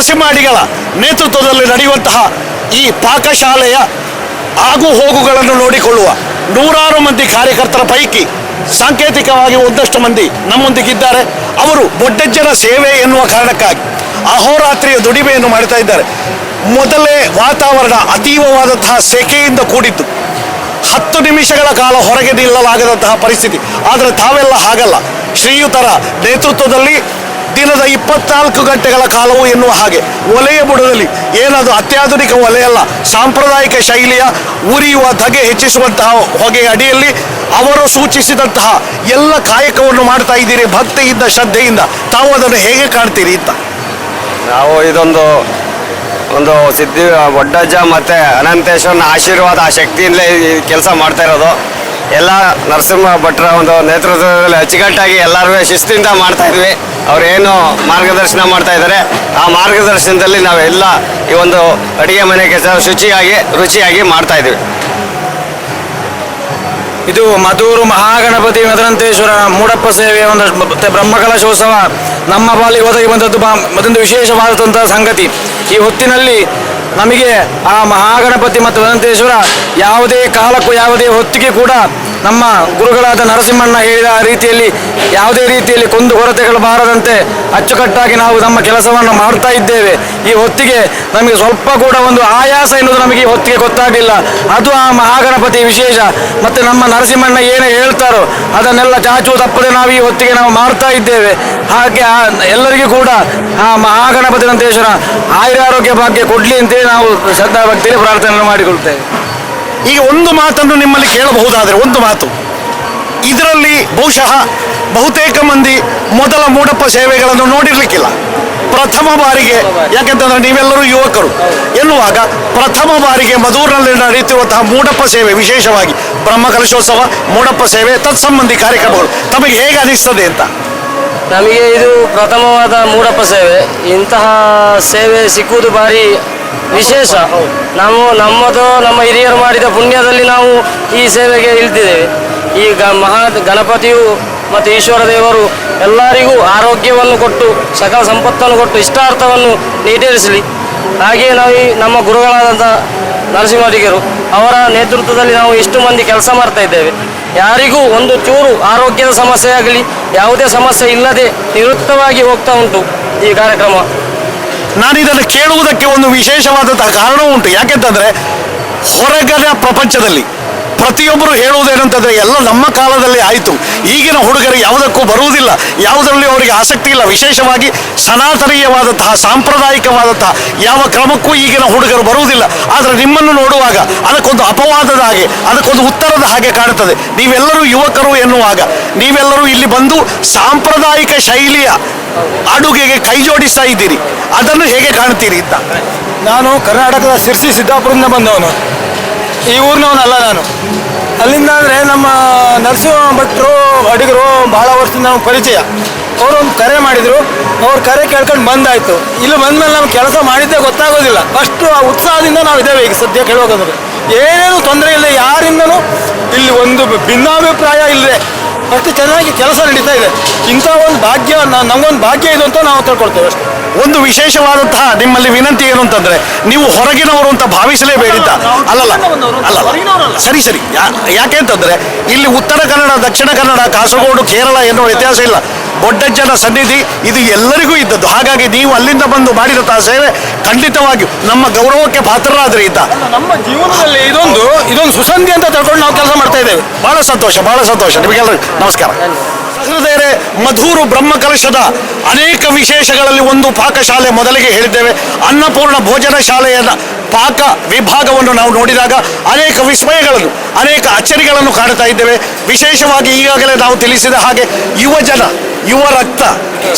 ನರಸಿಂಹ ನೇತೃತ್ವದಲ್ಲಿ ನಡೆಯುವಂತಹ ಈ ಪಾಕಶಾಲೆಯ ಆಗು ಹೋಗುಗಳನ್ನು ನೋಡಿಕೊಳ್ಳುವ ನೂರಾರು ಮಂದಿ ಕಾರ್ಯಕರ್ತರ ಪೈಕಿ ಸಾಂಕೇತಿಕವಾಗಿ ಒಂದಷ್ಟು ಮಂದಿ ನಮ್ಮೊಂದಿಗಿದ್ದಾರೆ. ಅವರು ಬೊಡ್ಡಜ್ಜನ ಸೇವೆ ಎನ್ನುವ ಕಾರಣಕ್ಕಾಗಿ ಅಹೋರಾತ್ರಿಯ ದುಡಿಮೆಯನ್ನು ಮಾಡ್ತಾ ಇದ್ದಾರೆ. ಮೊದಲೇ ವಾತಾವರಣ ಅತೀವವಾದಂತಹ ಸೆಕೆಯಿಂದ ಕೂಡಿತ್ತು. ಹತ್ತು ನಿಮಿಷಗಳ ಕಾಲ ಹೊರಗೆ ನಿಲ್ಲಲಾಗದಂತಹ ಪರಿಸ್ಥಿತಿ. ಆದರೆ ತಾವೆಲ್ಲ ಹಾಗಲ್ಲ. ಶ್ರೀಯುತರ ನೇತೃತ್ವದಲ್ಲಿ ದಿನದ ಇಪ್ಪತ್ನಾಲ್ಕು ಗಂಟೆಗಳ ಕಾಲವು ಎನ್ನುವ ಹಾಗೆ. ಒಲೆಯ ಬುಡದಲ್ಲಿ ಏನದು ಅತ್ಯಾಧುನಿಕ ಒಲೆಯಲ್ಲ, ಸಾಂಪ್ರದಾಯಿಕ ಶೈಲಿಯ ಉರಿಯುವ ಧಗೆ ಹೆಚ್ಚಿಸುವಂತಹ ಹೊಗೆಯ ಅಡಿಯಲ್ಲಿ ಅವರು ಸೂಚಿಸಿದಂತಹ ಎಲ್ಲ ಕಾಯಕವನ್ನು ಮಾಡ್ತಾ ಇದ್ದೀರಿ ಭಕ್ತಿಯಿಂದ, ಶ್ರದ್ಧೆಯಿಂದ. ತಾವು ಅದನ್ನು ಹೇಗೆ ಕಾಣ್ತೀರಿ ಅಂತ? ನಾವು ಇದೊಂದು, ಒಂದು ಸಿದ್ಧಿ ಒಡ್ಡಜ್ಜ ಮತ್ತು ಅನಂತೇಶ್ವರನ ಆಶೀರ್ವಾದ, ಆ ಶಕ್ತಿಯಿಂದಲೇ ಈ ಕೆಲಸ ಮಾಡ್ತಾ ಇರೋದು. ಎಲ್ಲ ನರಸಿಂಹ ಭಟ್ರ ಒಂದು ನೇತೃತ್ವದಲ್ಲಿ ಅಚ್ಚುಕಟ್ಟಾಗಿ ಎಲ್ಲರೂ ಶಿಸ್ತಿಂದ ಮಾಡ್ತಾ ಇದ್ವಿ. ಅವ್ರೇನು ಮಾರ್ಗದರ್ಶನ ಮಾಡ್ತಾ ಇದ್ದಾರೆ. ಆ ಮಾರ್ಗದರ್ಶನದಲ್ಲಿ ನಾವೆಲ್ಲ ಈ ಒಂದು ಅಡುಗೆ ಮನೆ ಕೆಲಸ ಶುಚಿಯಾಗಿ, ರುಚಿಯಾಗಿ ಮಾಡ್ತಾ ಇದ್ದೀವಿ. ಇದು ಮಧೂರು ಮಹಾಗಣಪತಿ ಮದನಂತೇಶ್ವರ ಮೂಡಪ್ಪ ಸೇವೆಯ ಒಂದು ಮತ್ತೆ ಬ್ರಹ್ಮಕಲಶೋತ್ಸವ. ನಮ್ಮ ಪಾಲಿಗೆ ಒದಗಿ ಬಂದದ್ದು ಮತ್ತೊಂದು ವಿಶೇಷವಾದಂತಹ ಸಂಗತಿ. ಈ ಹೊತ್ತಿನಲ್ಲಿ ನಮಗೆ ಆ ಮಹಾಗಣಪತಿ ಮತ್ತು ಮದನಂತೇಶ್ವರ ಯಾವುದೇ ಕಾಲಕ್ಕೂ, ಯಾವುದೇ ಹೊತ್ತಿಗೆ ಕೂಡ ನಮ್ಮ ಗುರುಗಳಾದ ನರಸಿಂಹಣ್ಣ ಹೇಳಿದ ರೀತಿಯಲ್ಲಿ ಯಾವುದೇ ರೀತಿಯಲ್ಲಿ ಕುಂದು ಕೊರತೆಗಳು ಬಾರದಂತೆ ಅಚ್ಚುಕಟ್ಟಾಗಿ ನಾವು ನಮ್ಮ ಕೆಲಸವನ್ನು ಮಾಡ್ತಾ ಇದ್ದೇವೆ. ಈ ಹೊತ್ತಿಗೆ ನಮಗೆ ಸ್ವಲ್ಪ ಕೂಡ ಒಂದು ಆಯಾಸ ಎನ್ನುವುದು ನಮಗೆ ಈ ಹೊತ್ತಿಗೆ ಗೊತ್ತಾಗಲಿಲ್ಲ. ಅದು ಆ ಮಹಾಗಣಪತಿ ವಿಶೇಷ. ಮತ್ತು ನಮ್ಮ ನರಸಿಂಹಣ್ಣ ಏನು ಹೇಳ್ತಾರೋ ಅದನ್ನೆಲ್ಲ ಚಾಚು ತಪ್ಪದೆ ನಾವು ಈ ಹೊತ್ತಿಗೆ ನಾವು ಮಾಡ್ತಾ ಇದ್ದೇವೆ. ಹಾಗೆ ಆ ಎಲ್ಲರಿಗೂ ಕೂಡ ಆ ಮಹಾಗಣಪತಿ ನಂತೇಶ್ವರ ಆಯುರಾರೋಗ್ಯ ಭಾಗ್ಯ ಕೊಡಲಿ ಅಂತೇಳಿ ನಾವು ಶ್ರದ್ಧಾ ಭಕ್ತಿಯಲ್ಲಿ ಪ್ರಾರ್ಥನೆ ಮಾಡಿಕೊಳ್ತೇವೆ. ಈಗ ಒಂದು ಮಾತನ್ನು ನಿಮ್ಮಲ್ಲಿ ಕೇಳಬಹುದಾದರೆ ಒಂದು ಮಾತು. ಇದರಲ್ಲಿ ಬಹುಶಃ ಬಹುತೇಕ ಮಂದಿ ಮೊದಲ ಮೂಡಪ್ಪ ಸೇವೆಗಳನ್ನು ನೋಡಿರಲಿಕ್ಕಿಲ್ಲ. ಪ್ರಥಮ ಬಾರಿಗೆ ಯಾಕೆಂತಂದ್ರೆ ನೀವೆಲ್ಲರೂ ಯುವಕರು. ಎನ್ನುವಾಗ ಪ್ರಥಮ ಬಾರಿಗೆ ಮಧೂರಿನಲ್ಲಿ ನಡೆಯುತ್ತಿರುವಂತಹ ಮೂಡಪ್ಪ ಸೇವೆ ವಿಶೇಷವಾಗಿ ಬ್ರಹ್ಮಕಲಶೋತ್ಸವ ಮೂಡಪ್ಪ ಸೇವೆ, ತತ್ಸಂಬಂಧಿ ಕಾರ್ಯಕ್ರಮಗಳು. ತಮಗೆ ಹೇಗೆ ಅನಿಸ್ತದೆ ಅಂತ? ನಮಗೆ ಇದು ಪ್ರಥಮವಾದ ಮೂಡಪ್ಪ ಸೇವೆ. ಇಂತಹ ಸೇವೆ ಸಿಕ್ಕುವುದು ಭಾರಿ ವಿಶೇಷ. ನಾವು ನಮ್ಮದು, ನಮ್ಮ ಹಿರಿಯರು ಮಾಡಿದ ಪುಣ್ಯದಲ್ಲಿ ನಾವು ಈ ಸೇವೆಗೆ ಇಳ್ತಿದ್ದೇವೆ ಈ ಗ, ಮಹಾ ಗಣಪತಿಯು ಮತ್ತು ಈಶ್ವರ ದೇವರು ಎಲ್ಲರಿಗೂ ಆರೋಗ್ಯವನ್ನು ಕೊಟ್ಟು, ಸಕಲ ಸಂಪತ್ತನ್ನು ಕೊಟ್ಟು ಇಷ್ಟಾರ್ಥವನ್ನು ಈಡೇರಿಸಲಿ. ಹಾಗೆಯೇ ನಾವು ಈ ನಮ್ಮ ಗುರುಗಳಾದಂಥ ನರಸಿಂಹಡಿಗರು ಅವರ ನೇತೃತ್ವದಲ್ಲಿ ನಾವು ಇಷ್ಟು ಮಂದಿ ಕೆಲಸ ಮಾಡ್ತಾ ಇದ್ದೇವೆ. ಯಾರಿಗೂ ಒಂದು ಚೂರು ಆರೋಗ್ಯದ ಸಮಸ್ಯೆ ಆಗಲಿ, ಯಾವುದೇ ಸಮಸ್ಯೆ ಇಲ್ಲದೆ ನಿವೃತ್ತವಾಗಿ ಹೋಗ್ತಾ ಉಂಟು ಈ ಕಾರ್ಯಕ್ರಮ. ನಾನು ಇದನ್ನು ಕೇಳುವುದಕ್ಕೆ ಒಂದು ವಿಶೇಷವಾದಂತಹ ಕಾರಣ ಉಂಟು. ಯಾಕೆಂತಂದ್ರೆ, ಹೊರಗನ ಪ್ರಪಂಚದಲ್ಲಿ ಪ್ರತಿಯೊಬ್ಬರು ಹೇಳುವುದೇನಂತಂದ್ರೆ, ಎಲ್ಲ ನಮ್ಮ ಕಾಲದಲ್ಲಿ ಆಯಿತು. ಈಗಿನ ಹುಡುಗರು ಯಾವುದಕ್ಕೂ ಬರುವುದಿಲ್ಲ. ಯಾವುದರಲ್ಲಿ ಅವರಿಗೆ ಆಸಕ್ತಿ ಇಲ್ಲ. ವಿಶೇಷವಾಗಿ ಸನಾತನೀಯವಾದಂತಹ, ಸಾಂಪ್ರದಾಯಿಕವಾದಂತಹ, ಯಾವ ಕ್ರಮಕ್ಕೂ ಈಗಿನ ಹುಡುಗರು ಬರುವುದಿಲ್ಲ. ಆದರೆ ನಿಮ್ಮನ್ನು ನೋಡುವಾಗ ಅದಕ್ಕೊಂದು ಅಪವಾದದ ಹಾಗೆ, ಅದಕ್ಕೊಂದು ಉತ್ತರದ ಹಾಗೆ ಕಾಣುತ್ತದೆ. ನೀವೆಲ್ಲರೂ ಯುವಕರು ಎನ್ನುವಾಗ, ನೀವೆಲ್ಲರೂ ಇಲ್ಲಿ ಬಂದು ಸಾಂಪ್ರದಾಯಿಕ ಶೈಲಿಯ ಅಡುಗೆಗೆ ಕೈ ಜೋಡಿಸ್ತಾ ಇದ್ದೀರಿ. ಅದನ್ನು ಹೇಗೆ ಕಾಣ್ತೀರಿ ಅಂತ? ನಾನು ಕರ್ನಾಟಕದ ಶಿರ್ಸಿ ಸಿದ್ದಾಪುರದಿಂದ ಬಂದವನು. ಈ ಊರಿನವನಲ್ಲ ನಾನು. ಅಲ್ಲಿಂದ ಅಂದರೆ ನಮ್ಮ ನರಸಿಂಹ ಭಟ್ರು ಅಡುಗರು ಬಹಳ ವರ್ಷದಿಂದ ನಮ್ಗೆ ಪರಿಚಯ. ಅವರು ಕರೆ ಮಾಡಿದರು. ಅವ್ರ ಕರೆ ಕೇಳ್ಕೊಂಡು ಬಂದಾಯಿತು. ಇಲ್ಲಿ ಬಂದಮೇಲೆ ನಮ್ಗೆ ಕೆಲಸ ಮಾಡಿದ್ದೇ ಗೊತ್ತಾಗೋದಿಲ್ಲ. ಅಷ್ಟು ಆ ಉತ್ಸಾಹದಿಂದ ನಾವು ಇದ್ದೇವೆ ಈಗ ಸದ್ಯ ಕೇಳೋಕಂದ್ರೆ. ಏನೇನು ತೊಂದರೆ ಇಲ್ಲ ಯಾರಿಂದನೂ ಇಲ್ಲಿ ಒಂದು ಭಿನ್ನಾಭಿಪ್ರಾಯ ಇಲ್ಲದೆ ಅಷ್ಟು ಚೆನ್ನಾಗಿ ಕೆಲಸ ನಡೀತಾ ಇದೆ. ಇಂಥ ಒಂದು ಭಾಗ್ಯ ನಮಗೊಂದು ಭಾಗ್ಯ ಇದು ಅಂತ ನಾವು ತಿಳ್ಕೊಳ್ತೇವೆ ಅಷ್ಟೇ. ಒಂದು ವಿಶೇಷವಾದಂತಹ ನಿಮ್ಮಲ್ಲಿ ವಿನಂತಿ ಏನು ಅಂತಂದ್ರೆ ನೀವು ಹೊರಗಿನವರು ಅಂತ ಭಾವಿಸಲೇಬೇಡಿದ್ದ ಅಲ್ಲಲ್ಲ ಅಲ್ಲಲ್ಲ. ಸರಿ ಸರಿ. ಯಾ- ಯಾಕೆ ಅಂತಂದ್ರೆ ಇಲ್ಲಿ ಉತ್ತರ ಕನ್ನಡ ದಕ್ಷಿಣ ಕನ್ನಡ ಕಾಸರಗೋಡು ಕೇರಳ ಎನ್ನುವ ವ್ಯತ್ಯಾಸ ಇಲ್ಲ. ಬೊಡ್ಡಜ್ಜನ ಸನ್ನಿಧಿ ಇದು ಎಲ್ಲರಿಗೂ ಇದ್ದದ್ದು. ಹಾಗಾಗಿ ನೀವು ಅಲ್ಲಿಂದ ಬಂದು ಮಾಡಿದಂತಹ ಸೇವೆ ಖಂಡಿತವಾಗಿಯೂ ನಮ್ಮ ಗೌರವಕ್ಕೆ ಪಾತ್ರರಾದ್ರೆ ಇದ್ದ ನಮ್ಮ ಜೀವನದಲ್ಲಿ ಇದೊಂದು ಇದೊಂದು ಸುಸಂಧಿ ಅಂತ ತಿಳ್ಕೊಂಡು ನಾವು ಕೆಲಸ ಮಾಡ್ತಾ ಇದ್ದೇವೆ. ಬಹಳ ಸಂತೋಷ ಬಹಳ ಸಂತೋಷ. ನಿಮಗೆಲ್ಲರಿಗೂ ನಮಸ್ಕಾರ. ಸಹೃದಯರೇ ಮಧೂರು ಬ್ರಹ್ಮಕಲಶದ ಅನೇಕ ವಿಶೇಷಗಳಲ್ಲಿ ಒಂದು ಪಾಕಶಾಲೆ ಮೊದಲಿಗೆ ಹೇಳಿದ್ದೇವೆ. ಅನ್ನಪೂರ್ಣ ಭೋಜನ ಶಾಲೆಯನ್ನ ಪಾಕ ವಿಭಾಗವನ್ನು ನಾವು ನೋಡಿದಾಗ ಅನೇಕ ವಿಸ್ಮಯಗಳನ್ನು, ಅನೇಕ ಅಚ್ಚರಿಗಳನ್ನು ಕಾಣ್ತಾ ಇದ್ದೇವೆ. ವಿಶೇಷವಾಗಿ ಈಗಾಗಲೇ ನಾವು ತಿಳಿಸಿದ ಹಾಗೆ ಯುವ ಜನ, ಯುವ ರಕ್ತ,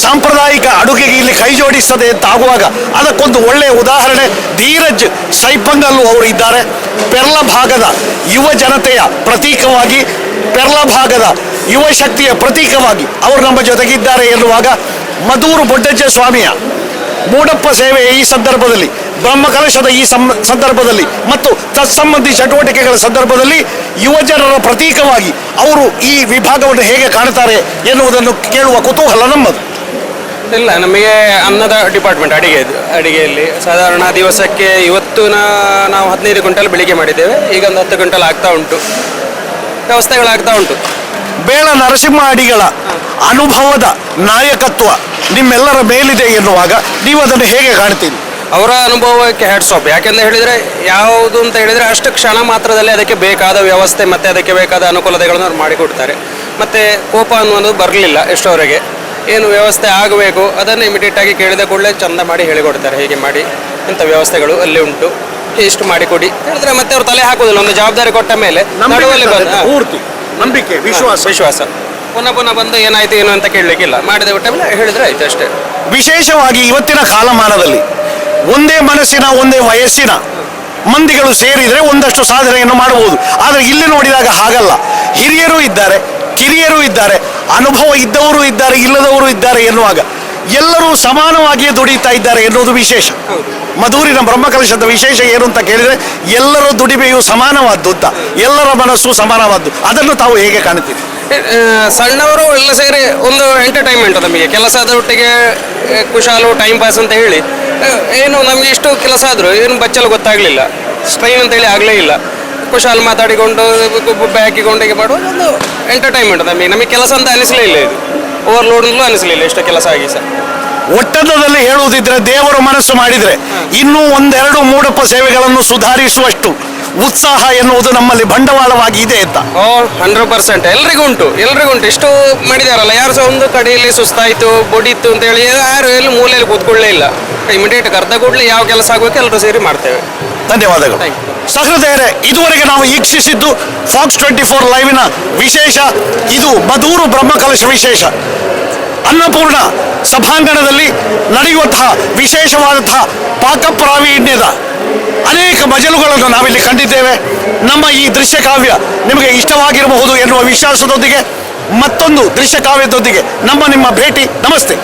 ಸಾಂಪ್ರದಾಯಿಕ ಅಡುಗೆಗೆ ಇಲ್ಲಿ ಕೈ ಜೋಡಿಸದೆ ಅಂತಾಗುವಾಗ ಅದಕ್ಕೊಂದು ಒಳ್ಳೆಯ ಉದಾಹರಣೆ ಧೀರಜ್ ಸೈಪಂಗಲ್ಲು ಅವರು ಇದ್ದಾರೆ. ಪೆರ್ಲ ಭಾಗದ ಯುವ ಜನತೆಯ ಪ್ರತೀಕವಾಗಿ, ಪೆರ್ಲ ಭಾಗದ ಯುವ ಶಕ್ತಿಯ ಪ್ರತೀಕವಾಗಿ ಅವರು ನಮ್ಮ ಜೊತೆಗಿದ್ದಾರೆ ಎನ್ನುವಾಗ ಮಧೂರು ಬೊಡ್ಡಜ್ಜ ಸ್ವಾಮಿಯ ಮೂಡಪ್ಪ ಸೇವೆ ಈ ಸಂದರ್ಭದಲ್ಲಿ ಬ್ರಹ್ಮಕಲಶದ ಈ ಸಂದರ್ಭದಲ್ಲಿ ಮತ್ತು ತತ್ಸಂಬಂಧಿ ಚಟುವಟಿಕೆಗಳ ಸಂದರ್ಭದಲ್ಲಿ ಯುವಜನರ ಪ್ರತೀಕವಾಗಿ ಅವರು ಈ ವಿಭಾಗವನ್ನು ಹೇಗೆ ಕಾಣ್ತಾರೆ ಎನ್ನುವುದನ್ನು ಕೇಳುವ ಕುತೂಹಲ ನಮ್ಮದು. ಇಲ್ಲ ನಮಗೆ ಅನ್ನದ ಡಿಪಾರ್ಟ್ಮೆಂಟ್ ಅಡಿಗೆ ಅಡಿಗೆಯಲ್ಲಿ. ಸಾಧಾರಣ ದಿವಸಕ್ಕೆ ಇವತ್ತು ನಾ- ನಾವು ಹದಿನೈದು ಕ್ವಿಂಟಲ್ ಬೆಳಿಗ್ಗೆ ಮಾಡಿದ್ದೇವೆ ಈಗ ಒಂದು ಹತ್ತು ಕ್ವಿಂಟಲ್ ಆಗ್ತಾ ಉಂಟು. ವ್ಯವಸ್ಥೆಗಳಾಗ್ತಾ ಉಂಟು. ಬೇಳ ನರಸಿಂಹ ಅಡಿಗಳ ಅನುಭವದ ನಾಯಕತ್ವ ನಿಮ್ಮೆಲ್ಲರ ಮೇಲಿದೆ ಎನ್ನುವಾಗ ನೀವು ಅದನ್ನು ಹೇಗೆ ಕಾಣ್ತೀರಿ? ಅವರ ಅನುಭವಕ್ಕೆ ಹ್ಯಾಟ್ಸ್ ಆಫ್ ಯಾಕೆಂತ ಹೇಳಿದರೆ ಯಾವುದು ಅಂತ ಹೇಳಿದರೆ ಅಷ್ಟು ಕ್ಷಣ ಮಾತ್ರದಲ್ಲಿ ಅದಕ್ಕೆ ಬೇಕಾದ ವ್ಯವಸ್ಥೆ ಮತ್ತು ಅದಕ್ಕೆ ಬೇಕಾದ ಅನುಕೂಲತೆಗಳನ್ನು ಅವ್ರು ಮಾಡಿಕೊಡ್ತಾರೆ. ಮತ್ತು ಕೋಪ ಅನ್ನುವುದು ಬರಲಿಲ್ಲ ಎಷ್ಟೋವರೆಗೆ. ಏನು ವ್ಯವಸ್ಥೆ ಆಗಬೇಕು ಅದನ್ನು ಇಮಿಡಿಯೇಟ್ ಆಗಿ ಕೇಳಿದ ಕೂಡಲೇ ಚಂದ ಮಾಡಿ ಹೇಳಿಕೊಡ್ತಾರೆ. ಹೀಗೆ ಮಾಡಿ ಇಂಥ ವ್ಯವಸ್ಥೆಗಳು ಅಲ್ಲಿ ಉಂಟು. ಇಷ್ಟು ಮಾಡಿಕೊಡಿ ಹೇಳಿದ್ರೆ ಮತ್ತೆ ಅವ್ರು ತಲೆ ಹಾಕೋದಿಲ್ಲ ಒಂದು ಜವಾಬ್ದಾರಿ ಕೊಟ್ಟ ಮೇಲೆ. ಪೂರ್ತಿ. ನಂಬಿಕೆ ವಿಶ್ವಾಸ. ವಿಶ್ವಾಸ. ಪುನಃ ಪುನಃ ಬಂದು ಏನಾಯ್ತು, ಏನು ಅಂತ ಕೇಳಲಿಕ್ಕಿಲ್ಲ. ಮಾಡಿದ ಮೇಲೆ ಹೇಳಿದ್ರೆ ಆಯ್ತು ಅಷ್ಟೇ. ವಿಶೇಷವಾಗಿ ಇವತ್ತಿನ ಕಾಲಮಾನದಲ್ಲಿ ಒಂದೇ ಮನಸ್ಸಿನ, ಒಂದೇ ವಯಸ್ಸಿನ ಮಂದಿಗಳು ಸೇರಿದರೆ ಒಂದಷ್ಟು ಸಾಧನೆಯನ್ನು ಮಾಡಬಹುದು. ಆದರೆ ಇಲ್ಲಿ ನೋಡಿದಾಗ ಹಾಗಲ್ಲ. ಹಿರಿಯರು ಇದ್ದಾರೆ, ಕಿರಿಯರು ಇದ್ದಾರೆ, ಅನುಭವ ಇದ್ದವರು ಇದ್ದಾರೆ, ಇಲ್ಲದವರು ಇದ್ದಾರೆ ಎನ್ನುವಾಗ ಎಲ್ಲರೂ ಸಮಾನವಾಗಿಯೇ ದುಡಿತಾ ಇದ್ದಾರೆ ಎನ್ನುವುದು ವಿಶೇಷ. ಮಧೂರಿನ ಬ್ರಹ್ಮಕಲಶದ ವಿಶೇಷ ಏನು ಅಂತ ಕೇಳಿದರೆ ಎಲ್ಲರ ದುಡಿಮೆಯು ಸಮಾನವಾದ್ದು ಅಂತ. ಎಲ್ಲರ ಮನಸ್ಸು ಸಮಾನವಾದ್ದು. ಅದನ್ನು ತಾವು ಹೇಗೆ ಕಾಣುತ್ತೀರಿ? ಸಣ್ಣವರು ಎಲ್ಲ ಸೇರಿ ಒಂದು ಎಂಟರ್ಟೈನ್ಮೆಂಟ್ ನಮಗೆ. ಕೆಲಸದ ಒಟ್ಟಿಗೆ ಖುಷಾಲು ಕುಶಾಲು ಟೈಮ್ ಪಾಸ್ ಅಂತ ಹೇಳಿ ಏನು ನಮಗೆ ಇಷ್ಟು ಕೆಲಸ ಆದರೂ ಏನು ಬಚ್ಚಲು ಗೊತ್ತಾಗಲಿಲ್ಲ. ಸ್ಟ್ರೈನ್ ಅಂತ ಹೇಳಿ ಆಗಲೇ ಇಲ್ಲ. ಕುಶಾಲ್ ಮಾತಾಡಿಕೊಂಡು ಗುಬ್ಬೆ ಹಾಕಿಕೊಂಡು ಹೀಗೆ ಮಾಡುವ ಒಂದು ಎಂಟರ್ಟೈನ್ಮೆಂಟ್ ನಮಗೆ. ನಮಗೆ ಕೆಲಸ ಅಂತ ಅನಿಸಲೇ ಇಲ್ಲ ಇದು. ಅಂತಲೂ ಅನಿಸಲಿಲ್ಲ ಇಷ್ಟು ಕೆಲಸ ಆಗಿ ಸರ್. ಒಟ್ಟದಲ್ಲಿ ಹೇಳುವುದಿದ್ರೆ ದೇವರು ಮನಸ್ಸು ಮಾಡಿದರೆ ಇನ್ನೂ ಒಂದೆರಡು ಮೂಡಪ್ಪ ಸೇವೆಗಳನ್ನು ಸುಧಾರಿಸುವಷ್ಟು ಉತ್ಸಾಹ ಎನ್ನುವುದು ನಮ್ಮಲ್ಲಿ ಬಂಡವಾಳವಾಗಿ ಇದೆ ಅಂತ ಹಂಡ್ರೆಡ್ ಪರ್ಸೆಂಟ್ ಎಲ್ರಿಗೂ ಉಂಟು ಎಲ್ರಿಗೂ ಉಂಟು ಇಷ್ಟು ಮಾಡಿದಾರಲ್ಲ ಯಾರು ಸಹ ಒಂದು ಕಡೆಯಲ್ಲಿ ಸುಸ್ತಾಯಿತು ಬೊಡಿತ್ತು ಅಂತ ಹೇಳಿ ಯಾರು ಎಲ್ಲಿ ಮೂಲೆಯಲ್ಲಿ ಕೂತ್ಕೊಳ್ಳೇ ಇಲ್ಲ. ಇಮಿಡಿಯೇಟ್ ಕರ್ದ ಕೂಡಲೇ ಯಾವ ಕೆಲಸ ಆಗಬೇಕು ಎಲ್ಲರೂ ಸೇರಿ ಮಾಡ್ತೇವೆ. ಧನ್ಯವಾದಗಳು. ಸಹೃದಯರೇ ಇದುವರೆಗೆ ನಾವು ವೀಕ್ಷಿಸಿದ್ದು ಫಾಕ್ಸ್ ಟ್ವೆಂಟಿ ಫೋರ್ ಲೈವಿನ ವಿಶೇಷ ಇದು ಮಧೂರು ಬ್ರಹ್ಮಕಲಶ ವಿಶೇಷ. ಅನ್ನಪೂರ್ಣ ಸಭಾಂಗಣದಲ್ಲಿ ನಡೆಯುವಂತಹ ವಿಶೇಷವಾದಂತಹ ಪಾಕ ಪ್ರಾವೀಣ್ಯದ ಅನೇಕ ಮಜಲುಗಳನ್ನು ನಾವಿಲ್ಲಿ ಕಂಡಿದ್ದೇವೆ. ನಮ್ಮ ಈ ದೃಶ್ಯ ಕಾವ್ಯ ನಿಮಗೆ ಇಷ್ಟವಾಗಿರಬಹುದು ಎನ್ನುವ ವಿಶ್ವಾಸದೊಂದಿಗೆ ಮತ್ತೊಂದು ದೃಶ್ಯ ಕಾವ್ಯದೊಂದಿಗೆ ನಮ್ಮ ನಿಮ್ಮ ಭೇಟಿ. ನಮಸ್ತೆ.